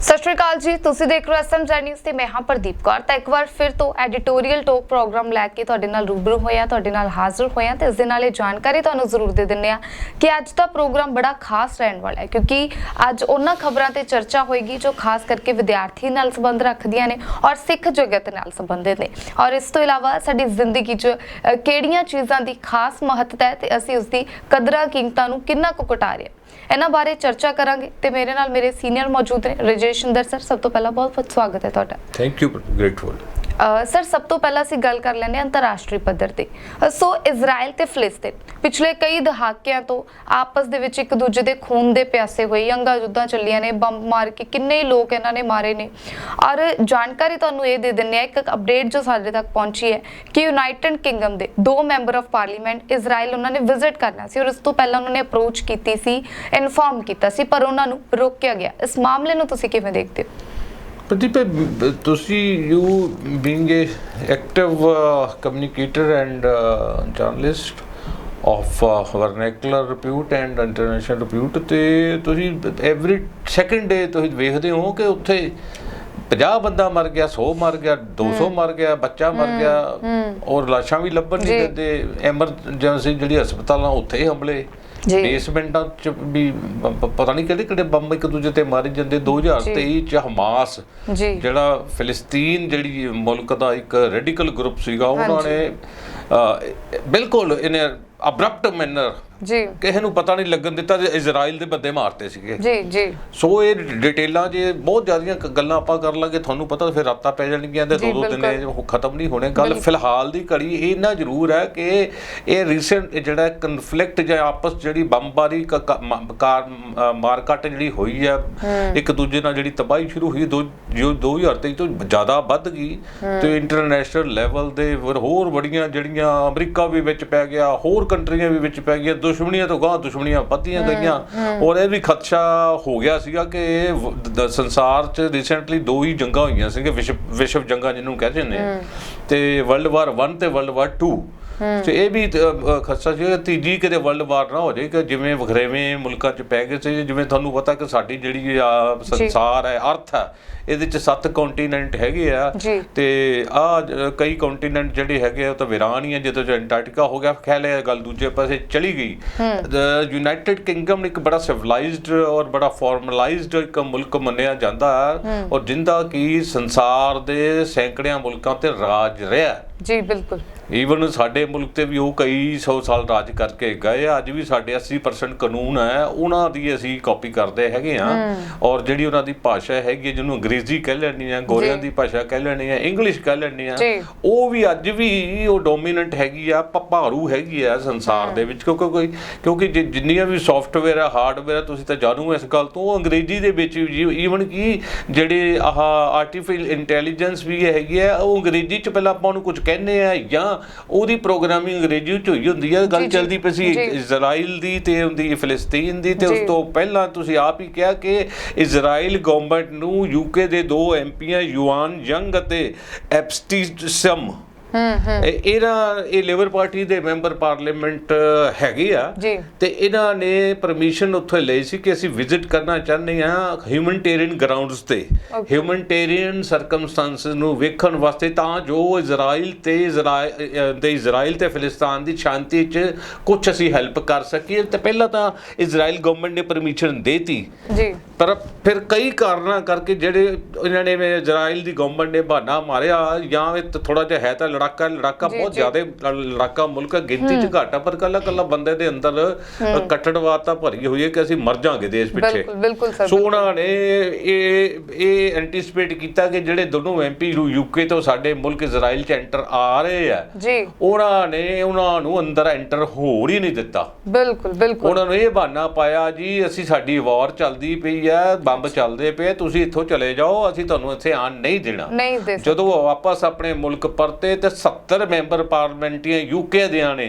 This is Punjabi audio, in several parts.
ਸਤਿ ਸ਼੍ਰੀ ਅਕਾਲ ਜੀ, ਤੁਸੀਂ ਦੇਖ ਰਹੇ ਹੋ ਐਸਐਮ ਨਿਊਜ਼ ਤੇ ਮੈਂ ਹਾਂ ਪ੍ਰਦੀਪ ਕੌਰ। ਤਾਂ ਇੱਕ ਵਾਰ ਫਿਰ ਤੋਂ ਐਡੀਟੋਰੀਅਲ ਟੋਕ ਪ੍ਰੋਗਰਾਮ ਲੈ ਕੇ ਤੁਹਾਡੇ ਨਾਲ ਰੂਬਰੂ ਹੋਇਆ, ਤੁਹਾਡੇ ਨਾਲ ਹਾਜ਼ਰ ਹੋਇਆ ਤੇ ਇਸ ਦੇ ਨਾਲ ਇਹ ਜਾਣਕਾਰੀ ਤੁਹਾਨੂੰ ਜ਼ਰੂਰ ਦੇ ਦਿੰਨੇ ਆ ਕਿ ਅੱਜ ਦਾ ਪ੍ਰੋਗਰਾਮ ਬੜਾ ਖਾਸ ਰਹਿਣ ਵਾਲਾ ਹੈ, ਕਿਉਂਕਿ ਅੱਜ ਉਹਨਾਂ ਖਬਰਾਂ ਤੇ ਚਰਚਾ ਹੋਏਗੀ ਜੋ ਖਾਸ ਕਰਕੇ ਵਿਦਿਆਰਥੀ ਨਾਲ ਸੰਬੰਧ ਰੱਖਦੀਆਂ ਨੇ ਔਰ ਸਿੱਖ ਜਗਤ ਨਾਲ ਸੰਬੰਧਿਤ ਨੇ। ਔਰ ਇਸ ਤੋਂ ਇਲਾਵਾ ਸਾਡੀ ਜ਼ਿੰਦਗੀ 'ਚ ਕਿਹੜੀਆਂ ਚੀਜ਼ਾਂ ਦੀ ਖਾਸ ਮਹੱਤਤਾ ਹੈ ਤੇ ਅਸੀਂ ਉਸ ਦੀ ਕਦਰਾਂ ਕੀਮਤਾਂ ਨੂੰ ਕਿੰਨਾ ਕੁ ਘਟਾ ਰਹੇ ਹਾਂ? ਇਹਨਾਂ ਬਾਰੇ ਚਰਚਾ ਕਰਾਂਗੇ ਤੇ ਮੇਰੇ ਨਾਲ ਮੇਰੇ ਸੀਨੀਅਰ ਮੌਜੂਦ ਨੇ ਰਜੇਸ਼ਿੰਦਰ ਸਰ, ਸਭ ਤੋਂ ਪਹਿਲਾਂ ਬਹੁਤ ਬਹੁਤ ਸਵਾਗਤ ਹੈ ਤੁਹਾਡਾ। ਥੈਂਕ ਯੂ ਗ੍ਰੇਟਫੁਲ ਸਰ, ਸਭ ਤੋਂ ਪਹਿਲਾਂ ਅਸੀਂ ਗੱਲ ਕਰ ਲੈਂਦੇ ਹਾਂ ਅੰਤਰਰਾਸ਼ਟਰੀ ਪੱਧਰ ਤੇ। ਸੋ ਇਜ਼ਰਾਈਲ ਤੇ ਫਿਲਿਸਤੀਨ, ਪਿਛਲੇ ਕਈ ਦਹਾਕਿਆਂ ਤੋਂ ਆਪਸ ਦੇ ਵਿੱਚ ਇੱਕ ਦੂਜੇ ਦੇ ਖੂਨ ਦੇ ਪਿਆਸੇ ਹੋਏ, ਯੰਗਾ ਯੁੱਧਾਂ ਚੱਲੀਆਂ ਨੇ, ਬੰਬ ਮਾਰ ਕੇ ਕਿੰਨੇ ਲੋਕ ਇਹਨਾਂ ਨੇ ਮਾਰੇ ਨੇ। ਔਰ ਜਾਣਕਾਰੀ ਤੁਹਾਨੂੰ ਇਹ ਦੇ ਦਿੰਨੇ ਆ ਇੱਕ ਅਪਡੇਟ ਜੋ ਸਾਡੇ ਤੱਕ ਪਹੁੰਚੀ ਹੈ ਕਿ ਯੂਨਾਈਟਿਡ ਕਿੰਗਡਮ ਦੇ ਦੋ ਮੈਂਬਰ ਆਫ ਪਾਰਲੀਮੈਂਟ ਇਜ਼ਰਾਈਲ ਉਹਨਾਂ ਨੇ ਵਿਜ਼ਿਟ ਕਰਨਾ ਸੀ ਔਰ ਇਸ ਤੋਂ ਪਹਿਲਾਂ ਉਹਨਾਂ ਨੇ ਅਪਰੋਚ ਕੀਤੀ ਸੀ, ਇਨਫਾਰਮ ਕੀਤਾ ਸੀ, ਪਰ ਉਹਨਾਂ ਨੂੰ ਰੋਕਿਆ ਗਿਆ। ਇਸ ਮਾਮਲੇ ਨੂੰ ਤੁਸੀਂ ਕਿਵੇਂ ਦੇਖਦੇ ਹੋ? ਪ੍ਰਦੀਪ ਬ- ਤੁਸੀਂ you being a active communicator and journalist of vernacular repute and international repute ਤੇ ਤੁਸੀਂ ਐਵਰੀ ਸੈਕੰਡ ਡੇ ਤੁਸੀਂ ਵੇਖਦੇ ਹੋ ਕਿ ਉੱਥੇ 50 ਬੰਦਾ ਮਰ ਗਿਆ 100 ਮਰ ਗਿਆ 200 ਮਰ ਗਿਆ ਬੱਚਾ ਮਰ ਗਿਆ ਔਰ ਲਾਸ਼ਾਂ ਵੀ ਲੱਭਣ ਨਹੀਂ। ਦਿੰਦੇ ਐਮਰਜੈਂਸੀ ਜਿਹੜੀ ਹਸਪਤਾਲਾਂ ਉੱਥੇ ਹੀ ਹਮਲੇ। ਬੇਸਮੈਂਟਾਂ ਚ ਵੀ ਪਤਾ ਨਹੀਂ ਕਿਹੜੇ ਕਿਹੜੇ ਬੰਬ ਇੱਕ ਦੂਜੇ ਤੇ ਮਾਰੇ ਜਾਂਦੇ। 2023 ਚ ਹਮਾਸ ਜਿਹੜਾ ਫਿਲਿਸਤੀਨ ਜਿਹੜੀ ਮੁਲਕ ਦਾ ਇੱਕ ਰੈਡੀਕਲ ਗਰੁੱਪ ਸੀਗਾ ਉਹਨਾਂ। ਨੇ ਬਿਲਕੁਲ ਇਹਨੇ ਅਬਰਪਟ ਮੈਨਰ ਜੀ। ਕਿਸੇ ਨੂੰ ਪਤਾ ਨਹੀਂ ਲੱਗਣ ਦਿੱਤਾ ਤੇ ਇਜ਼ਰਾਈਲ ਦੇ ਬੰਦੇ ਮਾਰਤੇ ਸੀਗੇ। ਜੀ ਜੀ। ਸੋ ਇਹ ਡਿਟੇਲਾਂ ਜੇ ਬਹੁਤ ਜ਼ਿਆਦੀਆਂ ਗੱਲਾਂ ਆਪਾਂ ਕਰ ਲਾਂਗੇ ਤੁਹਾਨੂੰ ਪਤਾ ਫਿਰ ਰਾਤਾਂ ਪੈ ਜਾਣਗੀਆਂ ਤੇ ਦੋ ਦੋ ਦਿਨ ਇਹ ਖਤਮ ਨਹੀਂ ਹੋਣੇ। ਗੱਲ। ਫਿਲਹਾਲ ਦੀ ਘੜੀ ਇਹ ਇੰਨਾ ਜ਼ਰੂਰ ਹੈ ਕਿ ਇਹ ਰੀਸੈਂਟ ਜਿਹੜਾ ਕਨਫਲਿਕਟ ਜਾਂ ਆਪਸ ਜਿਹੜੀ ਬੰਬਾਰੀ ਕਾਰ ਮਾਰਕਟ ਜਿਹੜੀ ਹੋਈ ਹੈ। ਇੱਕ ਦੂਜੇ ਨਾਲ ਜਿਹੜੀ ਤਬਾਹੀ ਸ਼ੁਰੂ ਹੋਈ ਦੋ ਜੋ 2023 ਤੋਂ ਜ਼ਿਆਦਾ ਵੱਧ ਗਈ ਤੇ ਇੰਟਰਨੈਸ਼ਨਲ ਲੈਵਲ ਦੇ ਹੋਰ ਬੜੀਆਂ ਜਿਹੜੀਆਂ ਅਮਰੀਕਾ ਵੀ ਵਿੱਚ ਪੈ ਗਿਆ ਹੋਰ ਕੰਟਰੀਆਂ ਵੀ ਵਿੱਚ ਪੈ ਗਈਆਂ ਦੁਸ਼ਮਣੀਆਂ ਤੋਂ ਗਾਂ ਦੁਸ਼ਮਣੀਆਂ ਵੱਧਦੀਆਂ ਗਈਆਂ। ਔਰ ਇਹ ਵੀ ਖਦਸ਼ਾ ਹੋ ਗਿਆ ਸੀਗਾ ਕਿ ਸੰਸਾਰ 'ਚ ਰੀਸੈਂਟਲੀ ਦੋ ਹੀ ਜੰਗਾਂ ਹੋਈਆਂ ਸੀਗੇ ਵਿਸ਼ਵ ਵਿਸ਼ਵ ਜੰਗਾਂ ਜਿਹਨੂੰ ਕਹਿੰਦੇ ਨੇ ਤੇ ਵਰਲਡ ਵਾਰ 1 ਤੇ ਵਰਲਡ ਵਾਰ 2 ਤੇ ਇਹ ਵੀ ਖਦਸ਼ਾ ਸੀ ਤੀਜੀ ਕਿਤੇ ਵਰਲਡ ਵਾਰ ਨਾ ਹੋ ਜਾਏ ਕਿ ਜਿਵੇਂ ਵਖਰੇਵੇਂ ਮੁਲਕਾਂ 'ਚ ਪੈ ਗਏ ਸੀ ਜਿਵੇਂ ਤੁਹਾਨੂੰ ਪਤਾ ਕਿ ਸਾਡੀ ਜਿਹੜੀ ਆ ਸੰਸਾਰ ਹੈ ਅਰਥ ਹੈ ਇਹਦੇ 'ਚ ਸੱਤ ਕੰਟੀਨੈਂਟ ਹੈਗੇ ਆ। ਤੇ ਆ ਕਈ ਕੰਟੀਨੈਂਟ ਜਿਹੜੇ ਹੈਗੇ ਆ ਉਹ ਤਾਂ ਵੀਰਾਨ ਹੀ ਆ ਜਦੋਂ ਜੋ ਐਂਟਾਰਕਟਿਕਾ ਹੋ ਗਿਆ ਖਿਆਲ ਇਹ ਗੱਲ ਦੂਜੇ ਪਾਸੇ ਚਲੀ ਗਈ। ਯੂਨਾਈਟਿਡ ਕਿੰਗਡਮ ਇੱਕ ਬੜਾ ਸਿਵਲਾਈਜ਼ਡ ਔਰ ਬੜਾ ਫਾਰਮਲਾਈਜ਼ਡ ਇੱਕ ਮੁਲਕ ਮੰਨਿਆ ਜਾਂਦਾ ਹੈ। ਔਰ ਜਿੰਦਾ ਕੀ ਸੰਸਾਰ ਦੇ ਸੈਂਕੜਿਆਂ ਮੁਲਕਾਂ ਤੇ ਰਾਜ ਰਿਹਾ। ਜੀ ਬਿਲਕੁਲ। ਈਵਨ ਸਾਡੇ ਮੁਲਕ ਤੇ ਵੀ ਉਹ ਕਈ ਸੌ ਸਾਲ ਰਾਜ ਕਰਕੇ ਗਏ ਆ। ਅੱਜ ਵੀ ਸਾਡੇ 80% ਕਾਨੂੰਨ ਹੈ ਉਹਨਾਂ ਦੀ ਅਸੀਂ ਕਾਪੀ ਕਰਦੇ ਹੈਗੇ ਆ ਔਰ ਜਿਹੜੀ ਉਹਨਾਂ ਦੀ ਭਾਸ਼ਾ ਹੈਗੀ ਹੈ, ਜਿਹਨੂੰ ਅੰਗਰੇਜ਼ੀ ਕਹਿ ਲੈਣੀ ਆ ਗੋਰਿਆਂ। ਦੀ ਭਾਸ਼ਾ ਕਹਿ ਲੈਣੀ ਆ ਇੰਗਲਿਸ਼ ਕਹਿ ਲੈਣੀ ਆ। ਉਹ ਵੀ ਅੱਜ ਵੀ ਉਹ ਡੋਮੀਨੈਂਟ ਹੈਗੀ ਆ ਪਪਾਰੂ ਹੈਗੀ ਆ ਸੰਸਾਰ ਦੇ ਵਿੱਚ ਕਿਉਂਕਿ ਕੋਈ ਕਿਉਂਕਿ ਜਿੰਨੀਆਂ ਵੀ ਸੌਫਟਵੇਅਰ ਆ ਹਾਰਡਵੇਅਰ ਆ ਤੁਸੀਂ ਤਾਂ ਜਾਣੂ ਇਸ ਗੱਲ ਤੋਂ ਅੰਗਰੇਜ਼ੀ ਦੇ ਵਿੱਚ ਈਵਨ ਕੀ ਜਿਹੜੇ ਆਹ ਆਰਟੀਫੀਸ਼ੀਅਲ ਇੰਟੈਲੀਜੈਂਸ ਵੀ ਹੈਗੀ ਆ ਉਹ ਅੰਗਰੇਜ਼ੀ ਚ ਪਹਿਲਾਂ ਆਪਾਂ ਉਹਨੂੰ ਕੁਝ ਕਹਿੰਦੇ ਆ ਜਾਂ ਉਹਦੀ ਪ੍ਰੋਗਰਾਮਿੰਗ ਅੰਗਰੇਜ਼ੀ ਚ ਹੋਈ ਹੁੰਦੀ ਜੀ, ਗੱਲ। ਚੱਲਦੀ ਪਈ ਸੀ। ਇਜ਼ਰਾਈਲ ਦੀ ਤੇ ਹੁੰਦੀ ਫਿਲਿਸਤੀਨ ਦੀ ਤੇ ਉਸ। ਤੋਂ ਪਹਿਲਾਂ ਤੁਸੀਂ ਆਪ ਹੀ ਕਿਹਾ ਕਿ ਇਜ਼ਰਾਈਲ ਗਵਰਨਮੈਂਟ ਨੂੰ ਯੂਕੇ ਦੇ ਦੋ ਐਮਪੀਆਂ ਯੂਆਨ ਯੰਗ ਅਤੇ ਐਪਸਟੀਸਮ ਹੂੰ ਹੂੰ ਇਹਨਾਂ ਇਹ ਲੇਬਰ ਪਾਰਟੀ ਦੇ ਮੈਂਬਰ ਪਾਰਲੀਮੈਂਟ ਹੈਗੇ ਆ। ਤੇ ਇਹਨਾਂ ਨੇ ਪਰਮਿਸ਼ਨ ਉੱਥੇ ਲਈ ਸੀ ਕਿ ਅਸੀਂ ਵਿਜ਼ਿਟ ਕਰਨਾ ਚਾਹੁੰਦੇ ਆ ਹਿਊਮਨਿਟੇਰੀਅਨ ਗਰਾਊਂਡਸ ਤੇ. ਹਿਊਮਨਿਟੇਰੀਅਨ ਸਰਕਮਸਟੈਂਸਸ ਨੂੰ ਵੇਖਣ ਵਾਸਤੇ ਤਾਂ ਜੋ ਇਜ਼ਰਾਈਲ ਤੇ ਇਜ਼ਰਾਈਲ ਦੇ ਇਜ਼ਰਾਈਲ ਤੇ ਫਿਲਿਸਤੀਨ ਦੀ ਸ਼ਾਂਤੀ 'ਚ ਕੁਝ ਅਸੀਂ ਹੈਲਪ ਕਰ ਸਕੀਏ। ਤੇ ਪਹਿਲਾਂ ਤਾਂ ਇਜ਼ਰਾਈਲ ਗਵਰਨਮੈਂਟ ਨੇ ਪਰਮਿਸ਼ਨ ਦੇਤੀ। ਜੀ। ਪਰ ਫਿਰ ਕਈ ਕਾਰਨਾਂ ਕਰਕੇ ਜਿਹੜੇ ਇਹਨਾਂ ਨੇ ਇਜ਼ਰਾਈਲ ਦੀ ਗਵਰਨਮੈਂਟ ਨੇ ਬਹਾਨਾ ਮਾਰਿਆ ਜਾਂ ਥੋੜਾ ਜਿਹਾ ਹੈ ਤਾਂ ਲੜਾਕਾ ਲੜਾਕਾ ਬਹੁਤ। ਜ਼ਿਆਦਾ ਲੜਾਕਾ ਮੁਲਕ ਗਿਣਤੀ ਚ ਘੱਟ ਪਰ ਕੱਲਾ ਕੱਲਾ ਬੰਦੇ ਦੇ ਅੰਦਰ ਕੱਟੜਵਾਤਾ ਭਰੀ ਹੋਈ ਹੈ ਕਿ ਅਸੀਂ ਮਰ ਜਾਾਂਗੇ ਦੇਸ਼ ਪਿੱਛੇ। ਬਿਲਕੁਲ ਬਿਲਕੁਲ ਸਰ ਸੋ ਉਹਨਾਂ ਨੇ ਇਹ ਇਹ ਐਂਟੀਸਪੇਟ ਕੀਤਾ ਕਿ ਜਿਹੜੇ ਦੋਨੋਂ ਐਮਪੀ ਯੂਕੇ ਤੋਂ ਸਾਡੇ ਮੁਲਕ ਇਜ਼ਰਾਈਲ ਚ ਐਂਟਰ ਆ ਰਹੇ ਆ ਜੀ। ਉਹਨਾਂ ਨੇ ਉਹਨਾਂ ਨੂੰ ਅੰਦਰ ਐਂਟਰ ਹੋਣ ਹੀ ਨਹੀਂ ਦਿੱਤਾ। ਬਿਲਕੁਲ ਬਿਲਕੁਲ। ਉਹਨਾਂ ਨੂੰ ਇਹ ਬਹਾਨਾ ਪਾਇਆ ਜੀ ਅਸੀਂ ਸਾਡੀ ਵਾਰ ਚੱਲਦੀ ਪਈ ਆ ਬੰਬ ਚੱਲਦੇ ਪਏ ਤੁਸੀਂ ਇੱਥੋਂ ਚਲੇ ਜਾਓ ਅਸੀਂ ਤੁਹਾਨੂੰ ਇੱਥੇ ਆਣ ਨਹੀਂ ਦੇਣਾ। ਨਹੀਂ ਦੇ ਸਕਦੇ। ਜਦੋਂ ਉਹ ਵਾਪਸ ਆਪਣੇ ਮੁਲਕ ਪਰਤੇ ਤੇ 70 ਮੈਂਬਰ ਪਾਰਲੀਮੈਂਟੀਆਂ ਯੂਕੇ ਦਿਆਂ ਨੇ।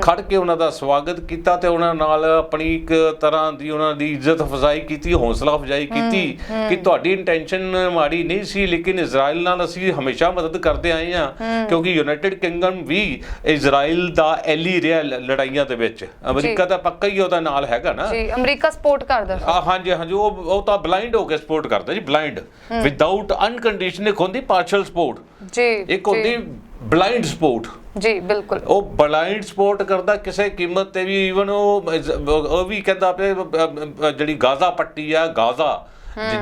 ਖੜ ਕੇ ਉਹਨਾਂ ਦਾ ਸਵਾਗਤ ਕੀਤਾ ਤੇ ਉਹਨਾਂ ਨਾਲ ਆਪਣੀ ਇੱਕ ਤਰ੍ਹਾਂ ਦੀ ਉਹਨਾਂ ਦੀ ਇੱਜ਼ਤ ਅਫਜ਼ਾਈ ਕੀਤੀ ਹੌਸਲਾ ਅਫਜ਼ਾਈ ਕੀਤੀ ਕਿ ਤੁਹਾਡੀ ਇੰਟੈਂਸ਼ਨ ਮਾੜੀ ਨਹੀਂ ਸੀ ਲੇਕਿਨ ਇਜ਼ਰਾਈਲ ਨਾਲ ਅਸੀਂ ਹਮੇਸ਼ਾ ਮਦਦ ਕਰਦੇ ਆਏ ਹਾਂ ਕਿਉਂਕਿ ਯੂਨਾਈਟਿਡ ਕਿੰਗਡਮ ਵੀ ਇਜ਼ਰਾਈਲ ਦਾ ਐਲੀ ਰਿਹਾ ਲੜਾਈਆਂ ਦੇ ਵਿੱਚ। ਅਮਰੀਕਾ ਤਾਂ ਪੱਕਾ ਹੀ ਉਹਦਾ ਨਾਲ ਹੈਗਾ ਨਾ। ਜੀ ਅਮਰੀਕਾ ਸਪੋਰਟ ਕਰਦਾ। ਆ ਹਾਂਜੀ ਹਾਂਜੀ ਉਹ ਉਹ ਤਾਂ ਬਲਾਈਂਡ ਹੋ ਕੇ ਸਪੋਰਟ ਕਰਦਾ ਜੀ ਬਲਾਈਂਡ ਵਿਦਆਊਟ ਅਨਕੰਡੀਸ਼ਨਲ ਹੁੰਦੀ ਪਾਰਸ਼ਲ ਸਪੋਰਟ ਜੀ ਇੱਕ ਹੁੰਦੀ ਬਲਾਈਂਡ ਸਪੋਰਟ ਜੀ ਬਿਲਕੁਲ। ਉਹ ਬਲਾਈਂਡ ਸਪੋਰਟ ਕਰਦਾ ਕਿਸੇ ਕੀਮਤ ਤੇ ਵੀ ਇਵਨ ਉਹ ਉਹ ਵੀ ਕਹਿੰਦਾ ਅ, ਜਿਹੜੀ ਗਾਜ਼ਾ ਪੱਟੀ ਆ ਗਾਜ਼ਾ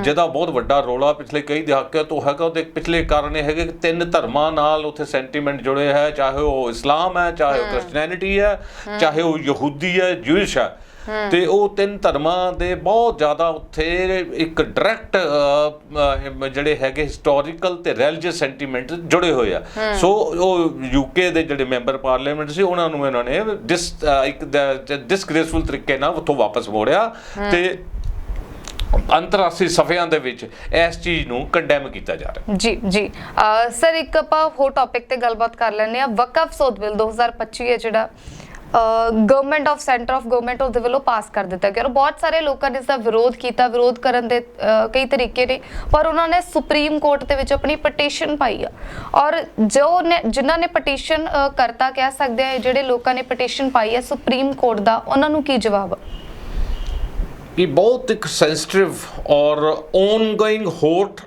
ਜਿਹਦਾ ਬਹੁਤ ਵੱਡਾ ਰੋਲਾ ਪਿਛਲੇ ਕਈ ਦਹਾਕਿਆਂ ਤੋਂ ਹੈਗਾ ਉਹਦੇ ਪਿਛਲੇ ਕਾਰਨ ਇਹ ਹੈਗੇ ਕਿ ਤਿੰਨ ਧਰਮਾਂ ਨਾਲ ਉੱਥੇ ਸੈਂਟੀਮੈਂਟ ਜੁੜੇ ਹੈ ਚਾਹੇ ਉਹ ਇਸਲਾਮ ਹੈ ਚਾਹੇ ਉਹ ਕ੍ਰਿਸਚੀਅਨਿਟੀ ਹੈ ਚਾਹੇ ਉਹ ਯਹੂਦੀ ਹੈ ਜੂਇਸ਼ ਹੈ। ਤੇ ਉਹ ਤਿੰਨ ਧਰਮਾਂ ਦੇ ਬਹੁਤ ਜ਼ਿਆਦਾ ਉੱਥੇ ਇੱਕ ਡਾਇਰੈਕਟ ਜਿਹੜੇ ਹੈਗੇ ਹਿਸਟੋਰੀਕਲ ਤੇ ਰਿਲੀਜੀਅਸ ਸੈਂਟੀਮੈਂਟ ਜੁੜੇ ਹੋਏ ਆ। ਸੋ ਉਹ ਯੂਕੇ ਦੇ ਜਿਹੜੇ ਮੈਂਬਰ ਪਾਰਲੀਮੈਂਟ ਸੀ ਉਹਨਾਂ ਨੂੰ ਇਹਨਾਂ ਨੇ ਡਿਸ ਇੱਕ ਡਿਸਗ੍ਰੇਸਫੁਲ ਤਰੀਕੇ ਨਾਲ ਉੱਥੋਂ ਵਾਪਸ ਮੋੜਿਆ ਤੇ ਅੰਤਰਰਾਸ਼ਟਰੀ ਸਫਿਆਂ ਦੇ ਵਿੱਚ ਇਸ ਚੀਜ਼ ਨੂੰ ਕੰਡੈਮ ਕੀਤਾ ਜਾ ਰਿਹਾ। ਜੀ ਜੀ। ਸਰ ਇੱਕ ਆਪਾਂ ਹੋਰ ਟੌਪਿਕ ਤੇ ਗੱਲਬਾਤ ਕਰ ਲੈਂਦੇ ਆ ਵਕਫ ਸੋਧ ਬਿੱਲ 2025 ਹੈ ਜਿਹੜਾ। Government of centre of government ਦੇ ਵੱਲੋਂ ਪਾਸ ਕਰ ਦਿੱਤਾ ਗਿਆ। ਔਰ ਬਹੁਤ ਸਾਰੇ ਲੋਕਾਂ ਨੇ ਇਸ ਦਾ ਵਿਰੋਧ ਕੀਤਾ। ਵਿਰੋਧ ਕਰਨ ਦੇ ਕਈ ਤਰੀਕੇ ਨੇ। ਪਰ ਉਹਨਾਂ ਨੇ ਸੁਪਰੀਮ ਕੋਰਟ ਦੇ ਵਿੱਚ ਆਪਣੀ ਪਟੀਸ਼ਨ ਪਾਈ ਆ। ਔਰ ਜੋ ਨੇ ਜਿਨ੍ਹਾਂ ਨੇ ਪਟੀਸ਼ਨ ਕਰਤਾ ਕਹਿ ਸਕਦੇ ਆ ਜਿਹੜੇ ਲੋਕਾਂ ਨੇ ਪਟੀਸ਼ਨ ਪਾਈ ਹੈ ਸੁਪਰੀਮ ਕੋਰਟ ਦਾ ਉਹਨਾਂ ਨੂੰ ਕੀ ਜਵਾਬ ਆ? ਕਿ ਬਹੁਤ ਇੱਕ ਸੈਂਸਿਟਿਵ ਔਰ ਓਨਗੋਇੰਗ ਹੋਟ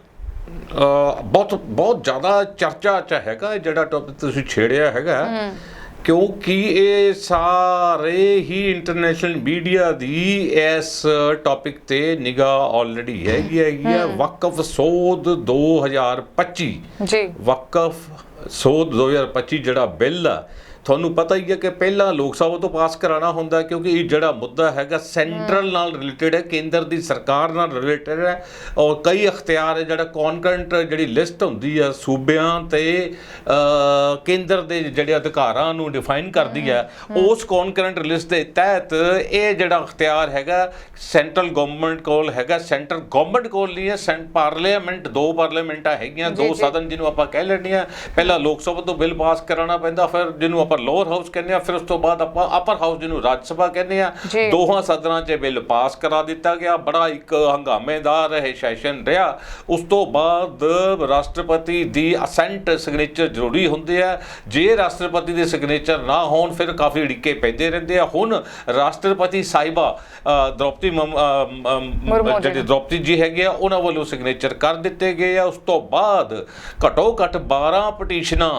ਬਹੁਤ ਬਹੁਤ ਜ਼ਿਆਦਾ ਚਰਚਾ ਚ ਹੈਗਾ। ਇਹ ਜਿਹੜਾ ਟੌਪਿਕ ਤੁਸੀਂ ਛੇੜਿਆ ਹੈਗਾ। ਕਿਉਂਕਿ ਇਹ ਸਾਰੇ ਹੀ ਇੰਟਰਨੈਸ਼ਨਲ ਮੀਡੀਆ ਦੀ ਇਸ ਟੌਪਿਕ ਤੇ ਨਿਗਾਹ ਆਲਰੇਡੀ ਹੈਗੀ ਹੈਗੀ ਹੈ। ਵਕਫ ਸੋਧ 2025 ਜੀ। ਵਕਫ ਸੋਧ 2025 ਜਿਹੜਾ ਬਿੱਲ ਆ ਤੁਹਾਨੂੰ ਪਤਾ ਹੀ ਹੈ ਕਿ ਪਹਿਲਾਂ ਲੋਕ ਸਭਾ ਤੋਂ ਪਾਸ ਕਰਾਉਣਾ ਹੁੰਦਾ ਕਿਉਂਕਿ ਇਹ ਜਿਹੜਾ ਮੁੱਦਾ ਹੈਗਾ ਸੈਂਟਰਲ ਨਾਲ ਰਿਲੇਟਡ ਹੈ ਕੇਂਦਰ ਦੀ ਸਰਕਾਰ ਨਾਲ ਰਿਲੇਟਡ ਹੈ ਔਰ ਕਈ ਅਖਤਿਆਰ ਹੈ ਜਿਹੜਾ ਕੌਨਕਰੈਂਟ ਜਿਹੜੀ ਲਿਸਟ ਹੁੰਦੀ ਹੈ ਸੂਬਿਆਂ ਤੇ ਕੇਂਦਰ ਦੇ ਜਿਹੜੇ ਅਧਿਕਾਰਾਂ ਨੂੰ ਡਿਫਾਈਨ ਕਰਦੀ ਹੈ ਉਸ ਕੌਨਕਰੈਂਟ ਲਿਸਟ ਦੇ ਤਹਿਤ ਇਹ ਜਿਹੜਾ ਅਖਤਿਆਰ ਹੈਗਾ ਸੈਂਟਰਲ ਗਵਰਨਮੈਂਟ ਕੋਲ ਹੈਗਾ ਸੈਂਟਰ ਗਵਰਨਮੈਂਟ ਕੋਲ ਨਹੀਂ ਹੈ ਸੈਂਟ ਪਾਰਲੀਮੈਂਟ ਦੋ ਪਾਰਲੀਮੈਂਟਾਂ ਹੈਗੀਆਂ ਦੋ। ਸਦਨ ਜਿਹਨੂੰ ਆਪਾਂ ਕਹਿ ਲੈਂਦੇ ਆ ਪਹਿਲਾਂ ਲੋਕ ਸਭਾ ਤੋਂ ਬਿੱਲ ਪਾਸ ਕਰਾਉਣਾ ਪੈਂਦਾ ਫਿਰ ਜਿਹਨੂੰ ਆਪਾਂ ਲੋਅਰ ਹਾਊਸ ਕਹਿੰਦੇ ਆ ਫਿਰ ਉਸ ਤੋਂ ਬਾਅਦ ਆਪਾਂ ਅਪਰ ਹਾਊਸ ਜਿਹਨੂੰ ਰਾਜ ਸਭਾ ਕਹਿੰਦੇ ਆ। ਦੋਹਾਂ ਸਦਨਾਂ 'ਚ ਬਿੱਲ ਪਾਸ ਕਰਾ ਦਿੱਤਾ ਗਿਆ ਬੜਾ ਇੱਕ ਹੰਗਾਮੇਦਾਰ ਇਹ ਸੈਸ਼ਨ ਰਿਹਾ ਉਸ ਤੋਂ ਬਾਅਦ ਰਾਸ਼ਟਰਪਤੀ ਦੀ ਅਸੈਂਟ ਸਿਗਨੇਚਰ ਜ਼ਰੂਰੀ ਹੁੰਦੇ ਆ ਜੇ ਰਾਸ਼ਟਰਪਤੀ ਦੇ ਸਿਗਨੇਚਰ ਨਾ ਹੋਣ ਫਿਰ ਕਾਫੀ ਅੜਿੱਕੇ ਪੈਂਦੇ ਰਹਿੰਦੇ ਆ ਹੁਣ ਰਾਸ਼ਟਰਪਤੀ ਸਾਹਿਬਾ ਦ੍ਰੌਪਦੀ। ਜਿਹੜੇ ਦ੍ਰੌਪਦੀ ਜੀ ਹੈਗੇ ਆ ਉਹਨਾਂ ਵੱਲੋਂ ਸਿਗਨੇਚਰ ਕਰ ਦਿੱਤੇ ਗਏ ਆ ਉਸ ਤੋਂ ਬਾਅਦ ਘਟੋ ਘਟ 12 ਪਟੀਸ਼ਨਾਂ।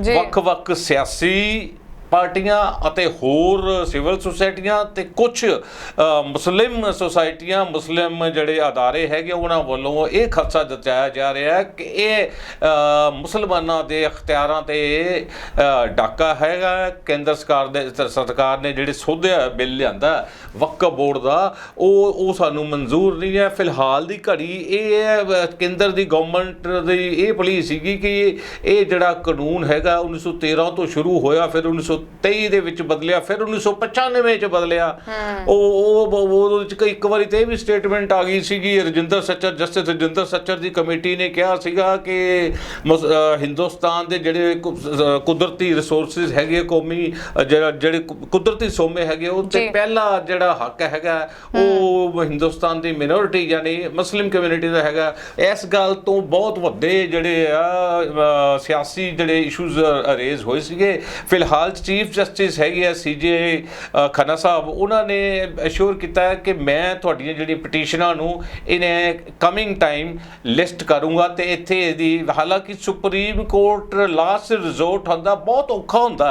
ਵੱਖ-ਵੱਖ ਸਿਆਸੀ ਪਾਰਟੀਆਂ ਅਤੇ ਹੋਰ ਸਿਵਲ ਸੁਸਾਇਟੀਆਂ ਤੇ ਕੁਝ ਮੁਸਲਿਮ ਸੁਸਾਇਟੀਆਂ ਮੁਸਲਿਮ ਜਿਹੜੇ ਅਦਾਰੇ ਹੈਗੇ ਉਹਨਾਂ ਵੱਲੋਂ ਇਹ ਖਦਸ਼ਾ ਜਤਾਇਆ ਜਾ ਰਿਹਾ ਹੈ ਕਿ ਇਹ ਮੁਸਲਮਾਨਾਂ ਦੇ ਅਖਤਿਆਰਾਂ ਤੇ ਡਾਕਾ ਹੈਗਾ ਕੇਂਦਰ ਸਰਕਾਰ ਦੇ ਸਰਕਾਰ ਨੇ ਜਿਹੜੇ ਸੋਧਿਆ ਬਿੱਲ ਲਿਆਂਦਾ ਵਕਫ ਬੋਰਡ ਦਾ ਉਹ ਉਹ ਸਾਨੂੰ ਮਨਜ਼ੂਰ ਨਹੀਂ ਹੈ। ਫਿਲਹਾਲ ਦੀ ਘੜੀ ਇਹ ਅ, ਕੇਂਦਰ ਦੀ ਗਵਰਨਮੈਂਟ ਦੀ ਇਹ ਪਲੀ ਸੀਗੀ ਕਿ ਇਹ ਜਿਹੜਾ ਕਾਨੂੰਨ ਹੈਗਾ 1913 ਤੋਂ ਸ਼ੁਰੂ ਹੋਇਆ ਫਿਰ 1923 ਦੇ ਵਿੱਚ ਬਦਲਿਆ ਫਿਰ 1995 ਚ ਬਦਲਿਆ। ਉਹ ਉਹ ਉਹ- ਉਹਦੇ ਵਿੱਚ ਕਈ- ਇੱਕ ਵਾਰੀ ਤੇ ਇਹ ਵੀ ਸਟੇਟਮੈਂਟ ਆ ਗਈ ਸੀਗੀ ਰਜਿੰਦਰ ਸੱਚਰ ਜਸਟਿਸ ਰਜਿੰਦਰ ਸੱਚਰ ਦੀ ਕਮੇਟੀ ਨੇ ਕਿਹਾ ਸੀਗਾ ਕਿ ਹਿੰਦੁਸਤਾਨ ਦੇ ਜਿਹੜੇ ਕੁਦਰਤੀ ਰਿਸੋਰਸਸ ਹੈਗੇ ਕੌਮੀ ਜਿਹੜਾ ਕੁਦਰਤੀ ਸੋਮੇ ਹੈਗੇ ਉਹ ਤੇ। ਪਹਿਲਾ ਜਿਹੜਾ ਹੱਕ ਹੈਗਾ ਉਹ ਹਿੰਦੁਸਤਾਨ ਦੀ ਮਿਨੋਰਿਟੀ ਯਾਨੀ ਮੁਸਲਿਮ ਕਮਿਊਨਿਟੀ ਦਾ ਹੈਗਾ। ਇਸ ਗੱਲ ਤੋਂ ਬਹੁਤ ਵੱਡੇ ਜਿਹੜੇ ਆ ਸਿਆਸੀ ਜਿਹੜੇ ਇਸ਼ੂਜ਼ ਰੇਜ਼ ਹੋਏ ਸੀਗੇ। ਫਿਲਹਾਲ ਚੀਫ ਜਸਟਿਸ ਹੈਗੇ ਆ ਸੀਜੇ ਖੰਨਾ ਸਾਹਿਬ ਉਹਨਾਂ ਨੇ ਅਸ਼ੋਰ ਕੀਤਾ ਕਿ ਮੈਂ ਤੁਹਾਡੀਆਂ ਜਿਹੜੀਆਂ ਪਟੀਸ਼ਨਾਂ ਨੂੰ ਇਹਨੇ ਕਮਿੰਗ ਟਾਈਮ ਲਿਸਟ ਕਰੂੰਗਾ ਤੇ ਇੱਥੇ ਇਹਦੀ ਹਾਲਾਂਕਿ ਸੁਪਰੀਮ ਕੋਰਟ ਲਾਸਟ ਰਿਜ਼ੋਰਟ ਹੁੰਦਾ ਬਹੁਤ ਔਖਾ ਹੁੰਦਾ।